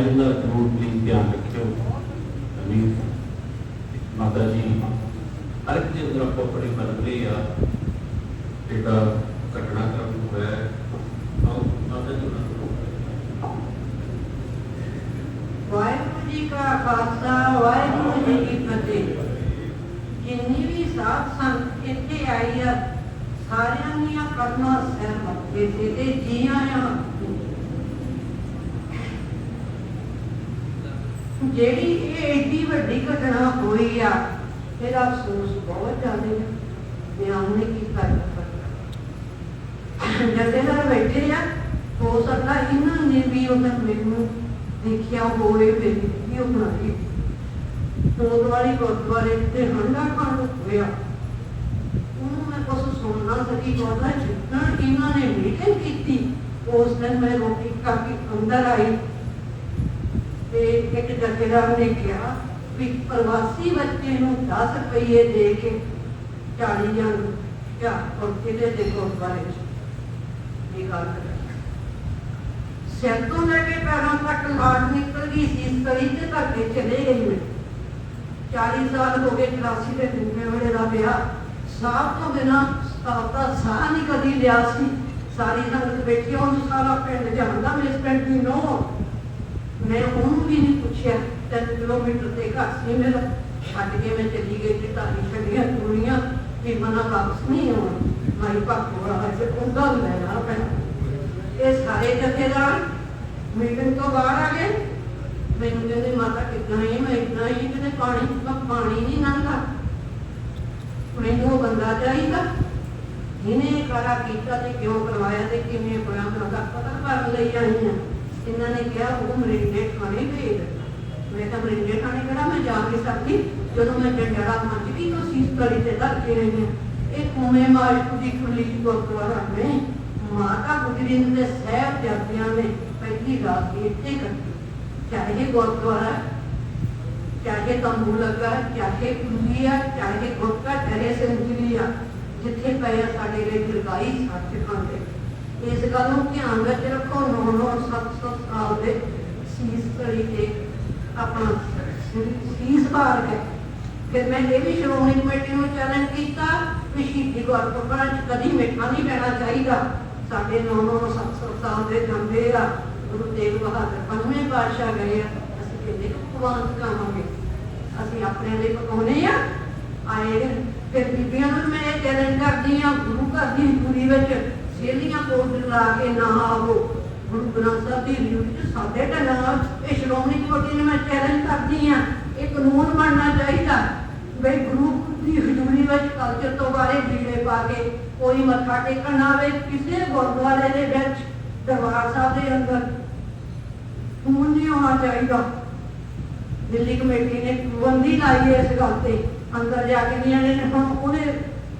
ਇਹਦਾ ਜ਼ਰੂਰ ਪਲੀਜ਼ ਧਿਆਨ ਰੱਖਿਓ। ਅਮੀਰ ਮਾਤਾ ਜੀ, ਹਰ ਇੱਕ ਦੇ ਅੰਦਰ ਆਪੋ ਆਪਣੀ ਬਦਲੀ ਆ। ਜਿਹੜਾ ਘਟਨਾ ਕਰਮ ਹੋਇਆ ਹੈ ਆਓ ਮਾਤਾ ਜੀ ਉਹਨਾਂ ਨੂੰ ਵਾਹਿਗੁਰੂ ਜੀ ਕਾ ਖਾਲਸਾ ਵਾਹਿਗੁਰੂ ਜੀ ਕੀ ਫਤਿਹ ਜਿੰਨੀ ਵੀ ਸਾਧ ਸੰਗਤ ਇੱਥੇ ਆਈ ਆ ਸਾਰਿਆਂ ਦੀਆਂ ਕਰਮਾਂ ਸਿਰ ਮੱਥੇ ਤੇ ਤੇ ਜੀ ਆਇਆਂ ਜਿਹੜੀ ਇਹ ਏਡੀ ਵੱਡੀ ਘਟਨਾ ਹੋਈ ਆ ਇਹਦਾ ਅਫਸੋਸ ਬਹੁਤ ਜ਼ਿਆਦਾ ਹੈ ਬਿਆਨ ਨਹੀਂ ਕੀਤਾ ਜਾ ਸਕਦਾ ਜਥੇਦਾਰ ਬੈਠੇ ਆ ਹੋ ਸਕਦਾ ਇਹਨਾਂ ਨੇ ਵੀ ਉਹਨਾਂ ਮੈਨੂੰ ਦੇਖਿਆ ਹੋਵੇ ਵੀਡੀਓ ਬਣਾਈ। ਤੋਦ ਵਾਲੀ ਗੁਰਦੁਆਰੇ ਤੇ ਹੰਡਾ ਖਾਣ ਹੋਇਆ। ਉਹਨੂੰ ਮੈਂ ਕੁਛ ਸੁਣਨਾ ਸਕੀ ਉਹਦਾ ਜਿੱਦਾਂ ਇਹਨਾਂ ਨੇ ਮੀਟਿੰਗ ਕੀਤੀ, ਉਸ ਦਿਨ ਮੈਂ ਰੋਟੀ ਖਾ ਕੇ ਅੰਦਰ ਆਈ। ਤੇ ਇੱਕ ਜਥੇਦਾਰ ਨੇ ਕਿਹਾ ਵੀ ਪ੍ਰਵਾਸੀ ਬੱਚੇ ਨੂੰ 10 ਰੁਪਏ ਦੇ ਕੇ 40 ਜਣ ਕਿਆ ਪੰਕਤੀ ਦੇ ਦੇ ਗੁਰਦੁਆਰੇ ਚ। ਇਹ ਗੱਲ ਕਰੀ। ਸਿਰ ਤੋਂ ਲੈ ਕੇ ਪੈਰਾਂ ਤੱਕ ਲਾਟ ਨਿਕਲ ਗਈ ਸੀ ਇਸ ਤੇ ਧੱਕੇ ਚਲੇ ਗਈ ਮੈਂ। 40 ਸਾਲ ਹੋ ਗਏ 84 ਦੇ ਦੂਜੇ ਵੇਲੇ ਦਾ ਵਿਆਹ। ਸਾਹ ਤੋਂ ਬਿਨਾ ਆਪਦਾ ਸਾਹ ਨਹੀਂ ਕਦੀ ਲਿਆ ਸੀ। ਸਾਰੀ ਸੰਗਤ ਬੈਠੀ ਉਹਨੂੰ ਸਾਰਾ ਪਿੰਡ ਜਾਣਦਾ, ਮੇਰੇ ਪਿੰਡ ਦੀ ਨੋ ਮੈਂ ਉਹਨੂੰ ਵੀ ਨਹੀਂ ਪੁੱਛਿਆ 3 ਕਿਲੋਮੀਟਰ ਤੇ ਘਰ ਸੀ ਮੇਰਾ। ਛੱਡ ਕੇ ਮੈਂ ਚਲੀ ਗਈ ਤੇ ਤਾਰੀ ਛੱਡੀਆਂ ਕੁੜੀਆਂ ਵੀ ਮਨਾ ਵਾਪਸ ਨਹੀਂ ਆਉਣਾ। ਮਾਈ ਪਾਪਾ ਵਾਲਾ ਤੇ ਉਹਦਾ ਲੈਣਾ ਪੈਣਾ। ਇਹ ਸਾਰੇ ਜਥੇਦਾਰ ਮੀਟਿੰਗ ਤੋਂ ਬਾਹਰ ਆ ਗਏ। ਮੈਨੂੰ ਕਹਿੰਦੇ, ਮਾਤਾ, ਕਿੱਦਾਂ ਹੈ ਮੈਂ ਇਦਾਂ ਹੀ ਕਿਤੇ ਪਾਣੀ ਪਾਣੀ ਨਹੀਂ ਨੰਗਾ ਮੈਨੂੰ ਬੰਦਾ ਚਾਹੀਦਾ। ਜਿਹਨੇ ਕਰਾ ਕੀਤਾ ਤੇ ਕਿਉਂ ਕਰਵਾਇਆ ਤੇ ਕਿਵੇਂ ਹੋਇਆ ਮੈਂ ਤਾਂ ਪਤਾ ਕਰਨ ਲਈ ਆਈ ਇਹਨਾਂ ਨੇ ਕਿਹਾ, ਉਹ ਮਰਿੰਡੇ ਖਾਣੇ ਭੇਜ ਮੈਂ ਤਾਂ ਮਰਿੰਡੇ ਥਾਣੇ ਕਿਹੜਾ? ਮੈਂ ਜਾ ਕੇ ਸਕਦੀ। ਜਦੋਂ ਮੈਂ ਜੰਡੜਾ ਮੰਜ ਵੀ ਕੋ ਸੀਸ ਤੇ ਧਰ ਕੇ ਰਹੀ ਹਾਂ ਇਹ ਕੋਮੇ ਮਾਸ਼ੂ ਦੀ ਖੁੱਲੀ ਗੁਰਦੁਆਰਾ ਨੇ ਮਾਤਾ ਗੁਜਰਿੰਦ ਦੇ ਸਹਿਬ ਜਾਤੀਆਂ ਨੇ ਪਹਿਲੀ ਰਾਤ ਇੱਥੇ ਕੱਟੀ ਚਾਹੇ ਗੁਰਦੁਆਰਾ ਚਾਹੇ ਤੰਬੂ ਲੱਗਾ ਚਾਹੇ ਕੁੰਡੀਆ ਚਾਹੇ ਗੁਰਕਾ ਚਾਹੇ ਸੰਜੀਆ ਜਿੱਥੇ ਪਏ ਆ ਸਾਡੇ ਲਈ ਦਿਲਗਾਈ ਸੱਚ ਖਾਂਦੇ ਇਸ ਗੱਲ ਨੂੰ ਧਿਆਨ ਵਿੱਚ ਰੱਖੋ ਨੌ ਨੌ ਸੱਤ ਸੱਤ ਸਾਲ ਦੇ ਸੀਸ ਕਰੀ ਤੇ ਆਪਣਾ ਸੀਸ ਬਾਰ ਕੇ ਫਿਰ ਮੈਂ ਇਹ ਵੀ ਸ਼੍ਰੋਮਣੀ ਕਮੇਟੀ ਨੂੰ ਚੈਲੰਜ ਕੀਤਾ ਵੀ ਸ਼ਹੀਦੀ ਗੁਰਪੁਰਬਾਂ ਚ ਕਦੀ ਮਿੱਠਾ ਨਹੀਂ ਪੈਣਾ ਚਾਹੀਦਾ ਸਾਡੇ ਨੌ ਨੌ ਸੱਤ ਸੱਤ ਸਾਲ ਦੇ ਜਾਂਦੇ ਆ, ਗੁਰੂ ਤੇਗ ਬਹਾਦਰ ਪੰਜਵੇਂ ਪਾਤਸ਼ਾਹ ਗਏ ਆ, ਅਸੀਂ ਕਿੰਨੇ ਕੁ ਪਕਵਾਨ ਖਾਵਾਂਗੇ ਅਸੀਂ ਆਪਣੇ ਲਈ ਪਕਾਉਣੇ ਆ, ਆਏ ਫਿਰ ਬੀਬੀਆਂ ਨੂੰ ਮੈਂ ਇਹ ਚੈਲੰਜ ਕਰਦੀ ਆ ਗੁਰੂ ਘਰ ਦੀ ਪੂਰੀ ਵਿੱਚ ਸੇਲੀਆਂ ਕੋਟ ਲਾ ਕੇ ਨਾ ਆਵੋ ਗੁਰੂ ਗ੍ਰੰਥ ਸਾਹਿਬ ਦੀ ਡਿਊਟੀ ਚ ਸਾਡੇ ਢੰਗਾਂ ਇਹ ਸ਼੍ਰੋਮਣੀ ਕਮੇਟੀ ਨੂੰ ਮੈਂ ਚੈਲੰਜ ਕਰਦੀ ਆ ਇਹ ਕਾਨੂੰਨ ਬਣਨਾ ਚਾਹੀਦਾ। ਬਈ ਗੁਰੂ ਦੀ ਹਜ਼ੂਰੀ ਵਿੱਚ ਕਲਚਰ ਤੋਂ ਬਾਰੇ ਵੀੜੇ ਪਾ ਕੇ ਕੋਈ ਮੱਥਾ ਟੇਕਣ ਨਾ ਆਵੇ ਕਿਸੇ ਗੁਰਦੁਆਰੇ ਦੇ ਵਿੱਚ ਦਰਬਾਰ ਸਾਹਿਬ ਦੇ ਅੰਦਰ ਖੂਨ ਨਹੀਂ ਹੋਣਾ ਚਾਹੀਦਾ ਦਿੱਲੀ ਕਮੇਟੀ ਨੇ ਪਾਬੰਦੀ ਲਾਈ ਹੈ ਇਸ ਗੱਲ ਤੇ ਅੰਦਰ ਜਾ ਕੇ ਨਹੀਂ ਆਣੇ ਨੇ ਹੁਣ ਉਹਨੇ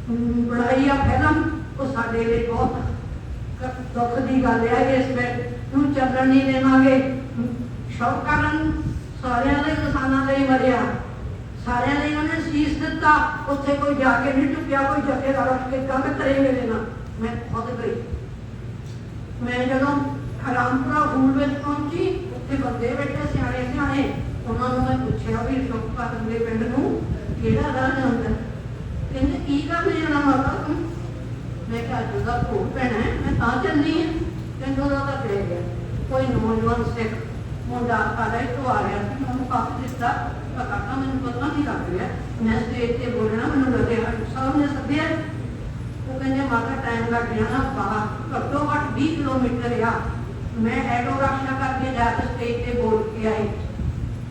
ਅਮ, ਬਣਾਈ ਆ ਫਿਲਮ ਉਹ ਸਾਡੇ ਲਈ ਬਹੁਤ ਕ- ਦੁੱਖ ਦੀ ਗੱਲ ਹੈ ਕਿ ਇਸ ਵਿੱਚ ਨੂੰ ਚੱਲਣ ਨਹੀਂ ਦੇਵਾਂਗੇ ਸ਼ੌਕਰਨ ਸਾਰਿਆਂ ਲਈ ਕਿਸਾਨਾਂ ਲਈ ਮਰਿਆ ਸਾਰਿਆਂ ਲਈ ਉਹਨੇ ਸੀਸ ਦਿੱਤਾ, ਉੱਥੇ ਕੋਈ ਜਾ ਕੇ ਨਹੀਂ ਟੁੱਕਿਆ ਕੋਈ ਜਥੇਦਾਰ ਉੱਠ ਕੇ ਕੰਮ ਕਰੇ ਮੇਰੇ ਨਾਲ। ਮੈਂ ਖੁਦ ਗਈ। ਮੈਂ ਜਦੋਂ ਹਰਾਮਪੁਰਾ ਹੂਲ ਵਿੱਚ ਪਹੁੰਚੀ, ਉੱਥੇ ਬੰਦੇ ਬੈਠੇ ਸਿਆਣੇ ਸਿਆਣੇ। ਉਹਨਾਂ ਨੂੰ ਮੈਂ ਪੁੱਛਿਆ ਵੀ ਸ਼ੋਕਪਤ ਦੇ ਪਿੰਡ ਨੂੰ ਕਿਹੜਾ ਰਾਹ ਜਾਂਦਾ? ਕਹਿੰਦੇ, ਕੀ ਕਰਨ ਜਾਣਾ ਮਾਤਾ ਤੂੰ? ਮੈਂ ਕਿਹਾ, ਅੱਜ ਦਾ ਭੋਗ ਪੈਣਾ ਮੈਂ ਤਾਂ ਚੱਲਦੀ ਹਾਂ। ਕਹਿੰਦੇ, ਉਹਦਾ ਤਾਂ ਪੈ ਗਿਆ। ਕੋਈ ਨੌਜਵਾਨ ਸਿੱਖ ਮੁੰਡਾ ਸਾਡਾ ਇੱਥੋਂ ਆ ਰਿਹਾ ਸੀ, ਉਹਨੂੰ ਕਾਫੀ ਦਿੱਤਾ। ਤਾਂ ਕਾਕਾ ਮੈਨੂੰ ਪਤਾ ਨਹੀਂ ਲੱਗ ਰਿਹਾ। ਮੈਂ ਸਟੇਜ ਤੇ ਬੋਲਣਾ, ਮੈਨੂੰ ਲੱਗਿਆ ਸਭ ਨੇ ਸੱਦਿਆ। ਉਹ ਕਹਿੰਦੇ, ਮਾਤਾ ਟਾਈਮ ਲੱਗ ਜਾਣਾ ਬਾਹਰ। ਘੱਟੋ ਘੱਟ 20 ਕਿਲੋਮੀਟਰ ਆ। ਮੈਂ ਐਡੋ ਰਕਸ਼ਾ ਕਰਕੇ ਜਾ ਕੇ ਸਟੇਜ ਤੇ ਬੋਲ ਕੇ ਆਈ।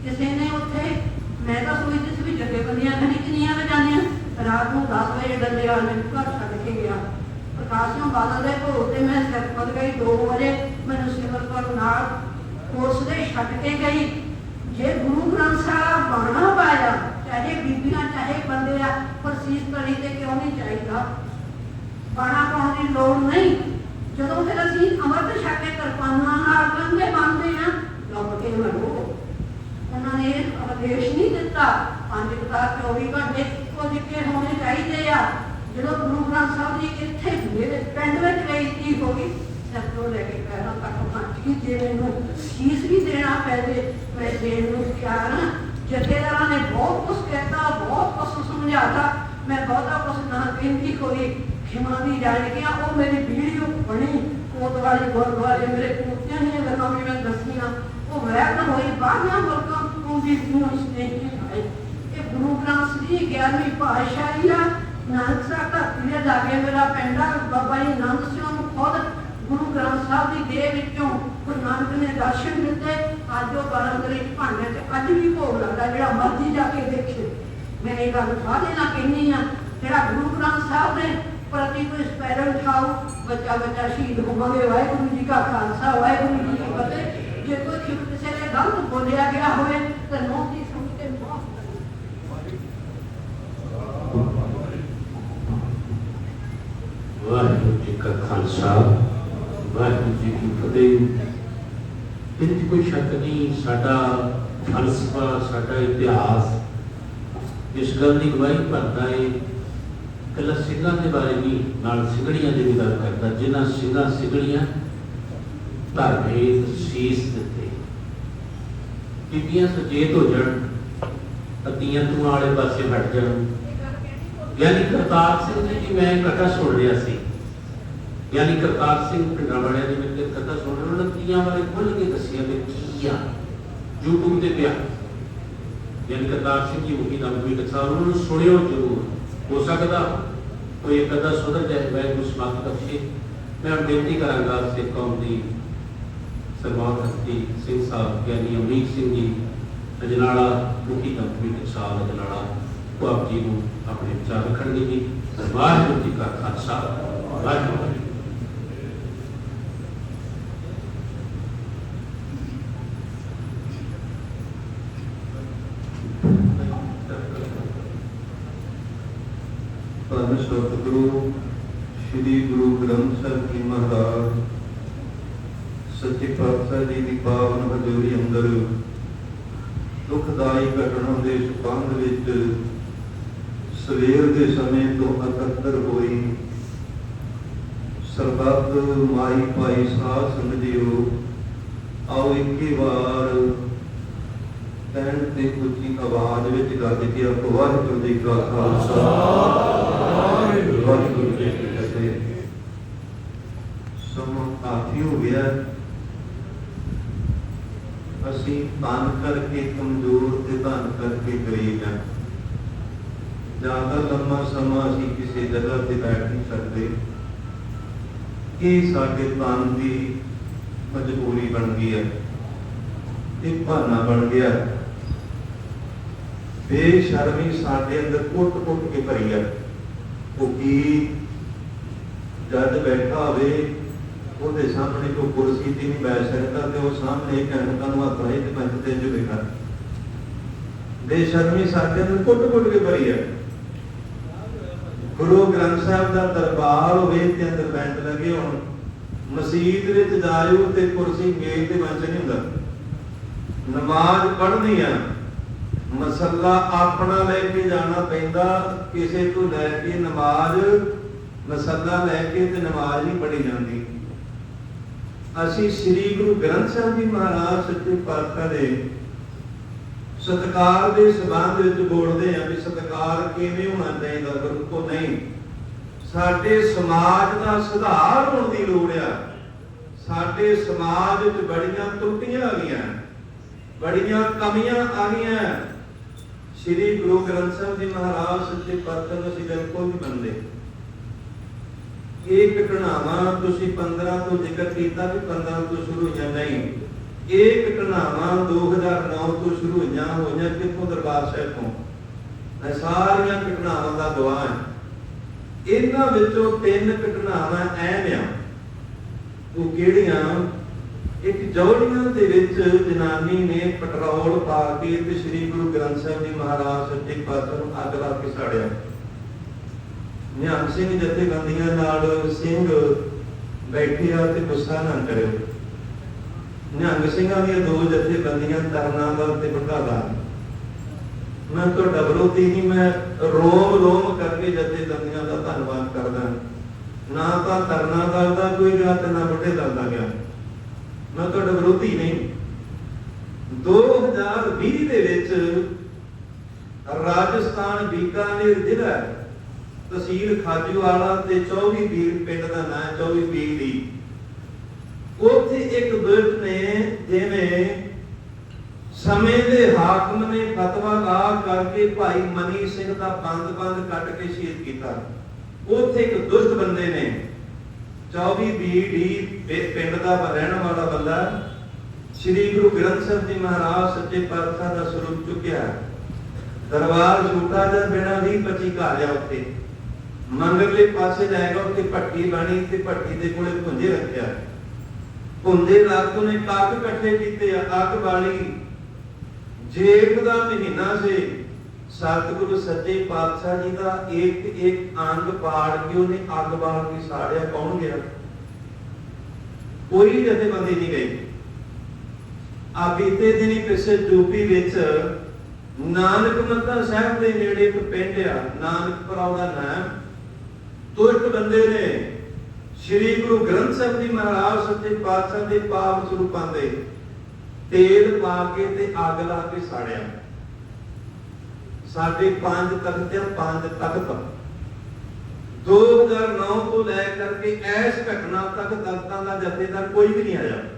ਕਿਸੇ ਨੇ ਉੱਥੇ, ਮੈਂ ਤਾਂ ਸੋਚਦੀ ਸੀ ਵੀ ਜਥੇਬੰਦੀਆਂ ਨਹੀਂ ਕਿੰਨੀਆਂ ਵਜਾਣੀਆਂ ਰਾਤ ਨੂੰ 10 ਵਜੇ ਡੱਲੇ ਵਾਲੇ ਮੈਨੂੰ ਘਰ ਛੱਡ ਕੇ ਗਿਆ। ਪ੍ਰਕਾਸ਼ ਸਿੰਘ ਬਾਦਲ ਦੇ ਭੋਗ ਤੇ ਮੈਂ ਸਿਰ ਪੱਲ ਗਈ। 2 ਵਜੇ ਮੈਨੂੰ ਸਿਮਰ ਕੌਰ ਨਾਲ ਉਸ ਦੇ ਛੱਡ ਕੇ ਗਈ। ਜੇ ਗੁਰੂ ਗ੍ਰੰਥ ਸਾਹਿਬ ਬਾਣਾ ਪਾਇਆ, ਚਾਹੇ ਬੀਬੀਆਂ ਚਾਹੇ ਬੰਦੇ ਆ ਪਰ ਸੀਸ ਕਲੀ ਤੇ ਕਿਉਂ ਨਹੀਂ ਚਾਹੀਦਾ ਬਾਣਾ ਪਾਉਣ ਦੀ ਲੋੜ ਨਹੀਂ। ਜਦੋਂ ਫਿਰ ਅਸੀਂ ਅਮਰਤ ਛੱਡ ਕੇ ਕਿਰਪਾਨਾਂ ਨਾਲ ਕੰਗੇ ਬੰਨਦੇ ਆ ਲੱਭ ਕੇ ਮਰੋ। ਉਹਨਾਂ ਨੇ ਇਹ ਆਦੇਸ਼ ਨਹੀਂ ਦਿੱਤਾ। ਪੰਜ ਕਤਾਰ 24 ਘੰਟੇ ਇੱਕੋ ਜਿਹੇ ਹੋਣੇ ਚਾਹੀਦੇ ਆ। ਜਦੋਂ ਗੁਰੂ ਗ੍ਰੰਥ ਸਾਹਿਬ ਜੀ ਇੱਥੇ ਮੇਰੇ ਪਿੰਡ ਵਿੱਚ ਗਈ ਸਿਰ ਤੱਕ ਪਹੁੰਚ ਜੇ ਮੈਨੂੰ ਫੀਸ ਵੀ ਦੇਣਾ ਪੈ ਜੇ, ਮੈਂ ਦੇਣ ਨੂੰ ਤਿਆਰ ਹਾਂ। ਜਥੇਦਾਰਾਂ ਨੇ ਬਹੁਤ ਕੁਝ ਕਹਿਤਾ, ਬਹੁਤ ਕੁਝ ਸਮਝਾਤਾ। ਮੈਂ ਬਹੁਤਾ ਕੁਝ ਨਾ ਕਹਿੰਦੀ ਕੋਈ ਖਿਮਾ ਵੀ ਜਾਣ ਗਿਆ ਉਹ ਮੇਰੀ ਵੀਡੀਓ ਬਣੀ। ਕੋਤਵਾਲੀ ਗੁਰਦੁਆਰੇ ਮੇਰੇ ਕੁੱਤਿਆਂ ਦੀਆਂ ਗੱਲਾਂ ਵੀ ਮੈਂ ਦੱਸੀਆਂ। ਉਹ ਵੈਰ ਹੋਈ ਬਾਹਰੀਆਂ ਮੁਲਕਾਂ ਤੋਂ ਵੀ ਨੂੰ ਸਨੇਹੀ ਆਏ। ਇਹ ਗੁਰੂ ਗ੍ਰੰਥ ਸਾਹਿਬ 11ਵੀਂ ਪਾਤਸ਼ਾਹੀ ਆ। ਨਾਨਕ ਸਾਹਿਬ ਦਾ ਤੀਰੇ ਲਾਗੇ ਮੇਰਾ ਪਿੰਡ ਆ। ਬਾਬਾ ਜੀ ਨਾਨਕ ਸਿੰਘ ਨੂੰ ਖੁਦ ਗੁਰੂ ਗ੍ਰੰਥ ਸਾਹਿਬ ਦੀ ਦੇਹ ਵਿੱਚੋਂ ਗੁਰੂ ਨਾਨਕ ਨੇ ਦਰਸ਼ਨ ਦਿੱਤੇ। ਅੱਜ ਉਹ ਬਰੰਦਰੀ ਭਾਂਡੇ ਤੇ ਅੱਜ ਵੀ ਭੋਗ ਲੱਗਦਾ, ਜਿਹੜਾ ਮਰਜ਼ੀ ਜਾ ਕੇ ਦੇਖੇ। ਮੈਂ ਇਹ ਗੱਲ ਸਾਰੇ ਨਾਲ ਕਹਿੰਦੀ ਆ ਜਿਹੜਾ ਗੁਰੂ ਗ੍ਰੰਥ ਸਾਹਿਬ ਦੇ ਪ੍ਰਤੀ ਕੋਈ ਸਪੈਰਲ ਖਾਓ ਬੱਚਾ ਬੱਚਾ ਸ਼ਹੀਦ ਹੋਵਾਂਗੇ, ਵਾਹਿਗੁਰੂ ਜੀ ਕਾ ਖਾਲਸਾ, ਵਾਹਿਗੁਰੂ ਜੀ ਕੀ ਫਤਿਹ। ਜੇ ਕੋਈ ਕਿਸੇ ਨੇ ਗਲਤ ਬੋਲਿਆ ਗਿਆ ਹੋਵੇ, ਤਾਂ ਨੋਟੀ ਸੁਣ ਕੇ ਮਾਫ ਕਰੋ। ਵਾਹਿਗੁਰੂ ਜੀ ਕਾ ਖਾਲਸਾ ਵਾਹਿਗੁਰੂ ਜੀ ਕੀ ਫਤਿਹ। ਇਹਦੇ ਕੋਈ ਸ਼ੱਕ ਨਹੀਂ, ਸਾਡਾ ਫਲਸਫਾ, ਸਾਡਾ ਇਤਿਹਾਸ ਇਸ ਗੱਲ ਦੀ ਗਵਾਹੀ ਭਰਦਾ ਹੈ ਕੱਲਾ ਸਿੰਘਾਂ ਦੇ ਬਾਰੇ ਨਹੀਂ, ਨਾਲ ਸਿੰਘੜੀਆਂ ਦੀ ਵੀ ਗੱਲ ਕਰਦਾ। ਜਿਨ੍ਹਾਂ ਸਿੰਘਾਂ ਸਿੰਘੜੀਆਂ ਧਰਮੇ ਸੀਸ ਦਿੱਤੇ। ਬੀਬੀਆਂ ਸੁਚੇਤ ਹੋ ਜਾਣ ਅਤੀਆਂ ਤੂੰ ਵਾਲੇ ਪਾਸੇ ਹਟ ਜਾਣ। ਯਾਨੀ ਕਰਤਾਰ ਸਿੰਘ ਜੀ, ਮੈਂ ਕਥਾ ਸੁਣ ਰਿਹਾ ਸੀ। ਯਾਨੀ ਕਰਤਾਰ ਸਿੰਘ ਪਿੰਡਾਂ ਵਾਲਿਆਂ ਦੀ ਮੈਂ ਤੇ ਕਥਾ ਸੁਣ ਰਿਹਾ ਉਹਨਾਂ ਨੇ ਤੀਆਂ ਬਾਰੇ ਖੁੱਲ੍ਹ ਕੇ ਦੱਸਿਆ ਵੀ ਕੀ ਆ, YouTube ਤੇ ਪਿਆ। ਯਾਨੀ ਕਰਤਾਰ ਸਿੰਘ ਜੀ ਮੁਖੀ ਦਾ ਵੀ ਕਥਾ, ਉਹਨਾਂ ਨੂੰ ਸੁਣਿਓ ਜ਼ਰੂਰ। ਹੋ ਸਕਦਾ ਕੋਈ ਇੱਕ ਅੱਧਾ ਸੁਧਰ ਜਾਏ ਵਾਹਿਗੁਰੂ ਸਮਾਤ ਬਖਸ਼ੇ। ਮੈਂ ਬੇਨਤੀ ਕਰਾਂਗਾ ਸਿੱਖ ਕੌਮ ਦੀ ਸਰਮਾਨ ਹਸਤੀ ਸਿੰਘ ਸਾਹਿਬ, ਯਾਨੀ ਅਮਰੀਕ ਸਿੰਘ ਜੀ, ਅਜਨਾਲਾ ਮੁਖੀ ਕੰਪਨੀ ਟਕਸਾਲ ਅਜਨਾਲਾ ਉਹ ਆਪ ਜੀ ਨੂੰ ਆਪਣੇ ਵਿਚਾਰ ਰੱਖਣਗੇ ਜੀ। ਵਾਹਿਗੁਰੂ ਜੀ ਕਾ ਖਾਲਸਾ, ਵਾਹਿਗੁਰੂ ਜੀ ਕੀ ਧੰਨ ਸਤਿਗੁਰੂ, ਸ੍ਰੀ ਗੁਰੂ ਗ੍ਰੰਥ ਸਾਹਿਬ ਜੀ ਮਹਾਰਾਜ, ਸੱਚੇ ਪਾਤਸ਼ਾਹ ਜੀ ਦੀ ਪਾਵਨ ਹਜ਼ੂਰੀ ਅੰਦਰ ਦੁਖਦਾਈ ਘਟਨਾ ਦੇ ਸੰਬੰਧ ਵਿੱਚ ਸਵੇਰ ਦੇ ਸਮੇਂ ਤੋਂ ਇਕੱਤਰ ਹੋਈ। ਸਰਬੱਤ ਮਾਈ ਭਾਈ ਸਾਧ ਸੰਗਤ ਜੀਓ, ਆਓ ਇੱਕੇ ਵਾਰ ਕਹਿਣ ਤੇ ਉੱਚੀ ਆਵਾਜ਼ ਵਿੱਚ ਗੱਜ ਕੇ ਆਖੋ ਵਾਹਿਗੁਰੂ ਜੀ ਕਾ ਖਾਲਸਾ। ਵਾਹਿਗੁਰੂ ਜੀ ਕੀ ਫਤਿਹ। ਸਮਾਂ ਕਾਫੀ ਹੋ ਗਿਆ। ਅਸੀਂ ਤਨ ਕਰਕੇ ਕਮਜ਼ੋਰ ਤੇ ਧਨ ਕਰਕੇ ਗਰੀਬ ਹਾਂ ਜ਼ਿਆਦਾ ਲੰਮਾ ਸਮਾਂ ਅਸੀਂ ਕਿਸੇ ਜਗ੍ਹਾ ਤੇ ਬੈਠ ਨਹੀਂ ਸਕਦੇ। ਇਹ ਸਾਡੇ ਤਨ ਦੀ ਮਜਬੂਰੀ ਬਣ ਗਈ ਹੈ ਇਹ ਬਹਾਨਾ ਬਣ ਗਿਆ। ਬੇਸ਼ਰਮੀ ਸਾਡੇ ਅੰਦਰ ਕੁੱਟ-ਕੁੱਟ ਕੇ ਭਰੀ ਹੈ ਉਹ ਕੀ ਜਦ ਬੈਠਾ ਹੋਵੇ, ਉਹਦੇ ਸਾਹਮਣੇ ਕੋਈ ਕੁਰਸੀ ਤੇ ਨਹੀਂ ਬੈਠ ਸਕਦਾ ਤੇ ਉਹ ਸਾਹਮਣੇ ਇੱਕ ਨੂੰ ਹੱਥ ਲਾਏ ਤੇ ਪੰਜ ਤੇ ਝੁਕੇਗਾ ਬੇਸ਼ਰਮੀ ਸਾਡੇ ਅੰਦਰ ਕੁੱਟ-ਕੁੱਟ ਕੇ ਭਰੀ ਹੈ ਗੁਰੂ ਗ੍ਰੰਥ ਸਾਹਿਬ ਦਾ ਦਰਬਾਰ ਹੋਵੇ ਤੇ ਅੰਦਰ ਬੈਠ ਲੱਗੇ ਹੋਣ, ਮਸਜਿਦ ਵਿੱਚ ਜਾਇਓ ਤੇ ਕੁਰਸੀ ਮੇਜ਼ ਤੇ ਮੰਚ ਨਹੀਂ ਹੁੰਦਾ। ਨਮਾਜ਼ ਪੜ੍ਹਨੀ ਆ। ਮਸੱਲਾ ਆਪਣਾ ਲੈ ਕੇ ਜਾਣਾ ਪੈਂਦਾ, ਕਿਸੇ ਤੋਂ ਲੈ ਕੇ ਨਮਾਜ਼, ਮਸੱਲਾ ਲੈ ਕੇ ਤੇ ਨਮਾਜ਼ ਨਹੀਂ ਪੜ੍ਹੀ ਜਾਂਦੀ। ਅਸੀਂ ਸ੍ਰੀ ਗੁਰੂ ਗ੍ਰੰਥ ਸਾਹਿਬ ਜੀ ਮਹਾਰਾਜ ਸੱਚੇ ਪਾਤਸ਼ਾਹ ਦੇ ਸਤਕਾਰ ਦੇ ਸਬੰਧ ਵਿੱਚ ਬੋਲਦੇ ਆ ਵੀ ਸਤਕਾਰ ਕਿਵੇਂ ਹੋਣਾ ਚਾਹੀਦਾ ਗੁਰੂ ਕੋ ਨਹੀਂ। ਸਾਡੇ ਸਮਾਜ ਦਾ ਸੁਧਾਰ ਹੋਣ ਦੀ ਲੋੜ ਆ। ਸਾਡੇ ਸਮਾਜ ਵਿੱਚ ਬੜੀਆਂ ਤਰੁੱਟੀਆਂ ਆ ਗਈਆਂ, ਬੜੀਆਂ ਕਮੀਆਂ ਆ ਗਈਆਂ। ਸ੍ਰੀ ਗੁਰੂ ਗ੍ਰੰਥ ਸਾਹਿਬ ਜੀ ਮਹਾਰਾਜ ਸੱਚੇ ਪਾਤਸ਼ਾਹ ਨੂੰ ਅਸੀਂ ਬਿਲਕੁਲ ਨਹੀਂ ਮੰਨਦੇ। ਇਹ ਘਟਨਾਵਾਂ ਤੁਸੀਂ 15 ਤੋਂ ਜ਼ਿਕਰ ਕੀਤਾ ਵੀ 15 ਤੋਂ ਸ਼ੁਰੂ ਹੋਈਆਂ, ਨਹੀਂ। ਇਹ ਘਟਨਾਵਾਂ 2009 ਤੋਂ ਸ਼ੁਰੂ ਹੋਈਆਂ ਹੋਈਆਂ ਕਿੱਥੋਂ ਦਰਬਾਰ ਸਾਹਿਬ ਤੋਂ? ਮੈਂ ਸਾਰੀਆਂ ਘਟਨਾਵਾਂ ਦਾ ਗਵਾਹ ਹਾਂ। ਇਹਨਾਂ ਵਿੱਚੋਂ ਤਿੰਨ ਘਟਨਾਵਾਂ ਐਮ ਆ। ਉਹ ਕਿਹੜੀਆਂ? ਇੱਕ ਜੌੜੀਆਂ ਦੇ ਵਿੱਚ ਜਨਾਨੀ ਨੇ ਪੈਟਰੋਲ ਪਾ ਕੇ ਤੇ ਸ੍ਰੀ ਗੁਰੂ ਗ੍ਰੰਥ ਸਾਹਿਬ ਜੀ ਮਹਾਰਾਜ ਸੱਚੇ ਪਾਤਸ਼ਾਹ ਨੂੰ ਅੱਗ ਲਾ ਕੇ ਸਾੜਿਆ। ਨਿਹੰਗ ਸਿੰਘ ਜਥੇਬੰਦੀਆਂ ਨਾਲ ਸਿੰਘ ਬੈਠੇ ਆ ਤੇ ਗੁੱਸਾ ਨਾ ਕਰਿਓ। ਨਿਹੰਗ ਸਿੰਘਾਂ ਦੀਆਂ ਦੋ ਜਥੇਬੰਦੀਆਂ ਤਰਨਾ ਦਾ ਤੇ ਬੁੱਢਾ ਮੈਂ ਤੁਹਾਡਾ ਵਿਰੋਧੀ ਨਹੀਂ, ਮੈਂ ਰੋਮ ਰੋਮ ਕਰਕੇ ਜਥੇਬੰਦੀਆਂ ਦਾ ਧੰਨਵਾਦ ਕਰਦਾ। ਨਾ ਤਾਂ ਤਰਨਾ ਦਲ ਦਾ ਕੋਈ ਗਿਆ ਤੇ ਨਾ ਵੱਡੇ ਦਲ ਦਾ ਗਿਆ। ਮੈਂ ਤੁਹਾਡਾ ਵਿਰੋਧੀ ਨਹੀਂ। 2020 ਦੇ ਵਿੱਚ ਰਾਜਸਥਾਨ ਬੀਕਾਨੇਰ ਜ਼ਿਲ੍ਹਾ ਤਹਿਸੀਲ ਖਾਜੂਵਾਲਾ ਤੇ 24 ਵੀਰ ਪਿੰਡ ਦਾ ਨਾਂ 24 ਵੀਰ ਦੀ। ਉੱਥੇ ਇੱਕ ਬਿਰਧ ਨੇ ਜਿਵੇਂ ਸਮੇਂ ਦੇ ਹਾਕਮ ਨੇ ਫਤਵਾ ਲਾ ਕਰਕੇ ਭਾਈ ਮਨੀ ਸਿੰਘ ਦਾ ਬੰਦ-ਬੰਦ ਕੱਟ ਕੇ ਸ਼ਹੀਦ ਕੀਤਾ। ਉੱਥੇ ਇੱਕ ਦੁਸ਼ਟ ਬੰਦੇ ਨੇ 24 ਬੀਡੀ ਪਿੰਡ ਦਾ ਰਹਿਣ ਵਾਲਾ ਬੰਦਾ। ਸ੍ਰੀ ਗੁਰੂ ਗ੍ਰੰਥ ਸਾਹਿਬ ਜੀ ਮਹਾਰਾਜ ਸੱਚੇ ਪਾਤਸ਼ਾਹ ਦਾ ਸਰੂਪ ਚੁੱਕਿਆ ਦਰਬਾਰ ਛੋਟਾ ਜਿਹਾ ਬਿਨਾ ਵੀ 25 ਘਰ ਆ ਉੱਥੇ ਮੰਗਰਲੇ ਪਾਸੇ ਜਾਏਗਾ ਉੱਥੇ ਭੱਟੀ ਬਾਣੀ ਤੇ ਭੱਟੀ ਦੇ ਕੋਲੇ ਪੁੰਜੇ ਰੱਖਿਆ। ਪੁੰਜੇ ਰਾਤੋਂ ਨੇ ਕੱਕ ਇਕੱਠੇ ਕੀਤੇ ਆ ਅੱਗ ਬਾਲੀ। ਜੇਠ ਦਾ ਮਹੀਨਾ ਸੀ। ਸਤਿਗੁਰੂ ਸੱਚੇ ਪਾਤਸ਼ਾਹ ਜੀ ਦਾ ਇੱਕ ਇੱਕ ਅੰਗ ਪਾੜ ਕੇ ਉਹਨੇ ਅੱਗ ਬਾਲ ਕੇ ਸਾੜਿਆ, ਕੌਣ ਗਿਆ? ਕੋਈ ਜਥੇਬੰਦੀ ਨਹੀਂ ਗਈ। ਆ ਬੀਤੇ ਦਿਨੀ ਪਿਛੇ ਯੂਪੀ ਵਿੱਚ ਨਾਨਕ ਮੱਤਾ ਸਾਹਿਬ ਦੇ ਨੇੜੇ ਇੱਕ ਪਿੰਡ ਆ ਨਾਨਕਪੁਰਾ ਦਾ ਨਾਮ। ਦੁਸ਼ਟ ਬੰਦੇ ਨੇ ਸ੍ਰੀ ਗੁਰੂ ਗ੍ਰੰਥ ਸਾਹਿਬ ਜੀ ਮਹਾਰਾਜ ਸੱਚੇ ਪਾਤਸ਼ਾਹ ਦੇ ਪਾਪ ਸਰੂਪਾਂ ਦੇ ਤੇਲ ਪਾ ਕੇ ਤੇ ਅੱਗ ਲਾ ਕੇ ਸਾੜਿਆ। ਸਾਡੇ ਪੰਜ ਤਖਤ ਆ ਪੰਜ ਤਖਤ। 2009 ਤੋਂ ਲੈ ਕਰਕੇ ਇਸ ਘਟਨਾ ਤੱਕ ਤਖਤਾਂ ਦਾ ਜਥੇਦਾਰ ਕੋਈ ਵੀ ਨਹੀਂ ਆਇਆ।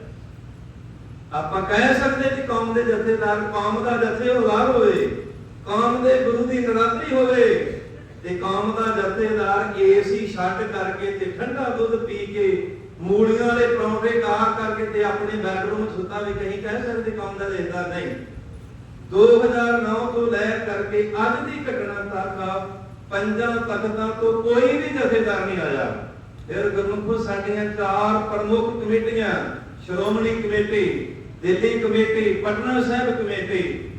ਆਪਾਂ ਕਹਿ ਸਕਦੇ ਕਿ ਕੌਮ ਦੇ ਜਥੇਦਾਰ, ਕੌਮ ਦਾ ਜਥੇਦਾਰ ਹੋਵੇ, ਕੌਮ ਦੇ ਗੁਰੂ ਦੀ ਨਰਾਤਰੀ ਹੋਵੇ, ਤੇ ਕੌਮ ਦਾ ਜਥੇਦਾਰ ਏਸੀ ਛੱਡ ਕਰਕੇ ਤੇ ਠੰਡਾ ਦੁੱਧ ਪੀ ਕੇ ਮੂਲੀਆਂ ਵਾਲੇ ਪਰੌਂਠੇ ਖਾ ਕਰਕੇ ਤੇ ਆਪਣੇ ਬੈਡਰੂਮ ਸੁੱਤਾ ਵੀ ਕਹੀਂ, ਕਹਿ ਸਕਦੇ ਕੌਮ ਦਾ ਜਥੇਦਾਰ ਨਹੀਂ। 2009 ਤੋਂ ਲੈ ਕਰਕੇ ਅੱਜ ਦੀ ਘਟਨਾ ਤੱਕ ਪੰਜਾਂ ਤਖਤਾਂ ਤੋਂ ਕੋਈ ਵੀ ਜਥੇਦਾਰ ਨਹੀਂ ਆਇਆ। ਫਿਰ ਗੁਰਮੁਖੋ ਸਾਡੀਆਂ ਚਾਰ ਪ੍ਰਮੁੱਖ ਕਮੇਟੀਆਂ, Shiromani committee Delhi committee, Patna Sahib committee,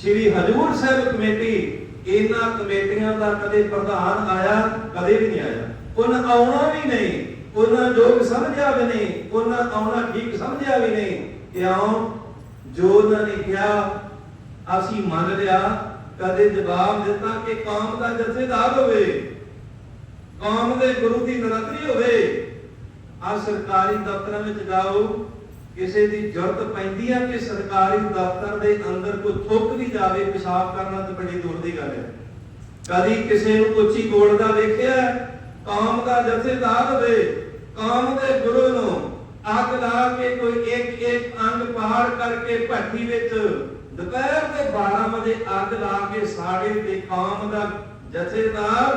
Sri Hazur Sahib committee, ਇਹਨਾਂ ਕਮੇਟੀਆਂ ਦਾ ਕਦੇ ਪ੍ਰਧਾਨ ਆਇਆ, ਕਦੇ ਵੀ ਨਹੀਂ ਆਇਆ। ਉਹਨਾਂ ਆਉਣਾ ਵੀ ਨਹੀਂ, ਉਹਨਾਂ ਯੋਗ ਸਮਝਿਆ ਵੀ ਨਹੀਂ, ਉਹਨਾਂ ਆਉਣਾ ਠੀਕ ਸਮਝਿਆ ਵੀ ਨਹੀਂ। ਕਿਉਂ? ਜੋ ਉਹਨਾਂ ਨੇ ਕਿਹਾ, ਅਸੀਂ ਮੰਨ ਲਿਆ, ਕਦੇ ਜਵਾਬ ਦਿੱਤਾ ਕਿ ਕੌਮ ਦਾ ਜਥੇਦਾਰ ਹੋਵੇ, ਕੌਮ ਦੇ ਗੁਰੂ ਦੀ ਨਰਾਤਰੀ ਹੋਵੇ। ਆ ਸਰਕਾਰੀ ਦਫ਼ਤਰਾਂ ਵਿੱਚ ਜਾਓ ਕਿਸੇ ਦੀ ਜ਼ਰੂਰਤ ਪੈਂਦੀ ਆ ਕਿ ਸਰਕਾਰੀ ਦਫ਼ਤਰ ਦੇ ਅੰਦਰ ਕੋਈ ਥੁੱਕ ਵੀ ਜਾਵੇ, ਪਿਸ਼ਾਬ ਕਰਨਾ ਤਾਂ ਬੜੀ ਦੂਰ ਦੀ ਗੱਲ ਹੈ। ਕਦੀ ਕਿਸੇ ਨੂੰ ਉੱਚੀ ਬੋਲਦਾ ਵੇਖਿਆ ਕੌਮ ਦਾ ਜਥੇਦਾਰ ਹੋਵੇ, ਕੌਮ ਦੇ ਗੁਰੂ ਨੂੰ ਅੱਗ ਲਾ ਕੇ ਕੋਈ ਇੱਕ ਇੱਕ ਅੰਗ ਪਾੜ ਕਰਕੇ ਭੱਠੀ ਵਿੱਚ ਦੁਪਹਿਰ ਦੇ 12 ਵਜੇ ਅੱਗ ਲਾ ਕੇ ਸਾੜੇ ਤੇ ਕੌਮ ਦਾ ਜਥੇਦਾਰ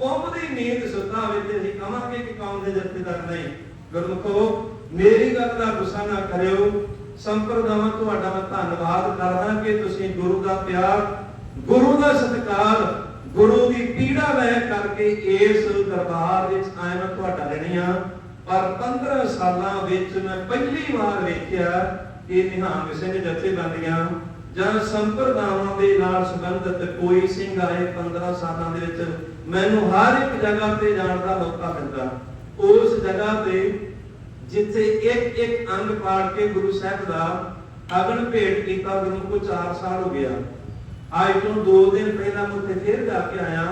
ਕੌਮ ਦੀ ਨੀਂਦ ਸੁੱਤਾ ਹੋਵੇ ਤੇ ਅਸੀਂ ਕਹਾਂਗੇ ਕਿ ਕੌਮ ਦੇ ਜਥੇਦਾਰ ਨਹੀਂ। ਗੁਰਮੁਖੋ ਮੇਰੀ ਗੱਲ ਦਾ ਗੁੱਸਾ ਨਾ ਕਰਿਓ। ਸੰਪਰਦਾਵਾਂ ਤੁਹਾਡਾ ਮੈਂ ਧੰਨਵਾਦ ਕਰਦਾ ਕਿ ਤੁਸੀਂ ਗੁਰੂ ਦਾ ਪਿਆਰ, ਗੁਰੂ ਦਾ ਸਤਿਕਾਰ, ਗੁਰੂ ਦੀ ਪੀੜਾ ਲੈ ਕਰਕੇ ਇਸ ਦਰਬਾਰ ਵਿੱਚ ਆਇਆ ਮੈਂ ਤੁਹਾਡਾ ਲੈਣੀ ਆ। ਪਰ 15 ਸਾਲਾਂ ਵਿੱਚ ਮੈਂ ਪਹਿਲੀ ਵਾਰ ਵੇਖਿਆ ਕਿ ਨਿਹੰਗ ਸਿੰਘ ਜਥੇਬੰਦੀਆਂ ਜਾਂ ਸੰਪਰਦਾਵਾਂ ਦੇ ਨਾਲ ਸੰਬੰਧਿਤ ਕੋਈ ਸਿੰਘ ਆਏ 15 ਸਾਲਾਂ ਦੇ ਵਿੱਚ ਮੈਨੂੰ ਹਰ ਇੱਕ ਜਗ੍ਹਾ ਤੇ ਜਾਣ ਦਾ ਮੌਕਾ ਮਿਲਦਾ। ਉਸ ਜਗ੍ਹਾ ਤੇ ਜਿੱਥੇ ਇੱਕ ਇੱਕ ਅੰਗ ਪਾੜ ਕੇ ਗੁਰੂ ਸਾਹਿਬ ਦਾ ਅਗਨ ਭੇਟ ਕੀਤਾ ਮੈਨੂੰ ਕੋ 4 ਸਾਲ ਹੋ ਗਿਆ। ਅੱਜ ਤੋਂ 2 ਦਿਨ ਪਹਿਲਾਂ ਮੈਂ ਉੱਥੇ ਫੇਰ ਜਾ ਕੇ ਆਇਆ।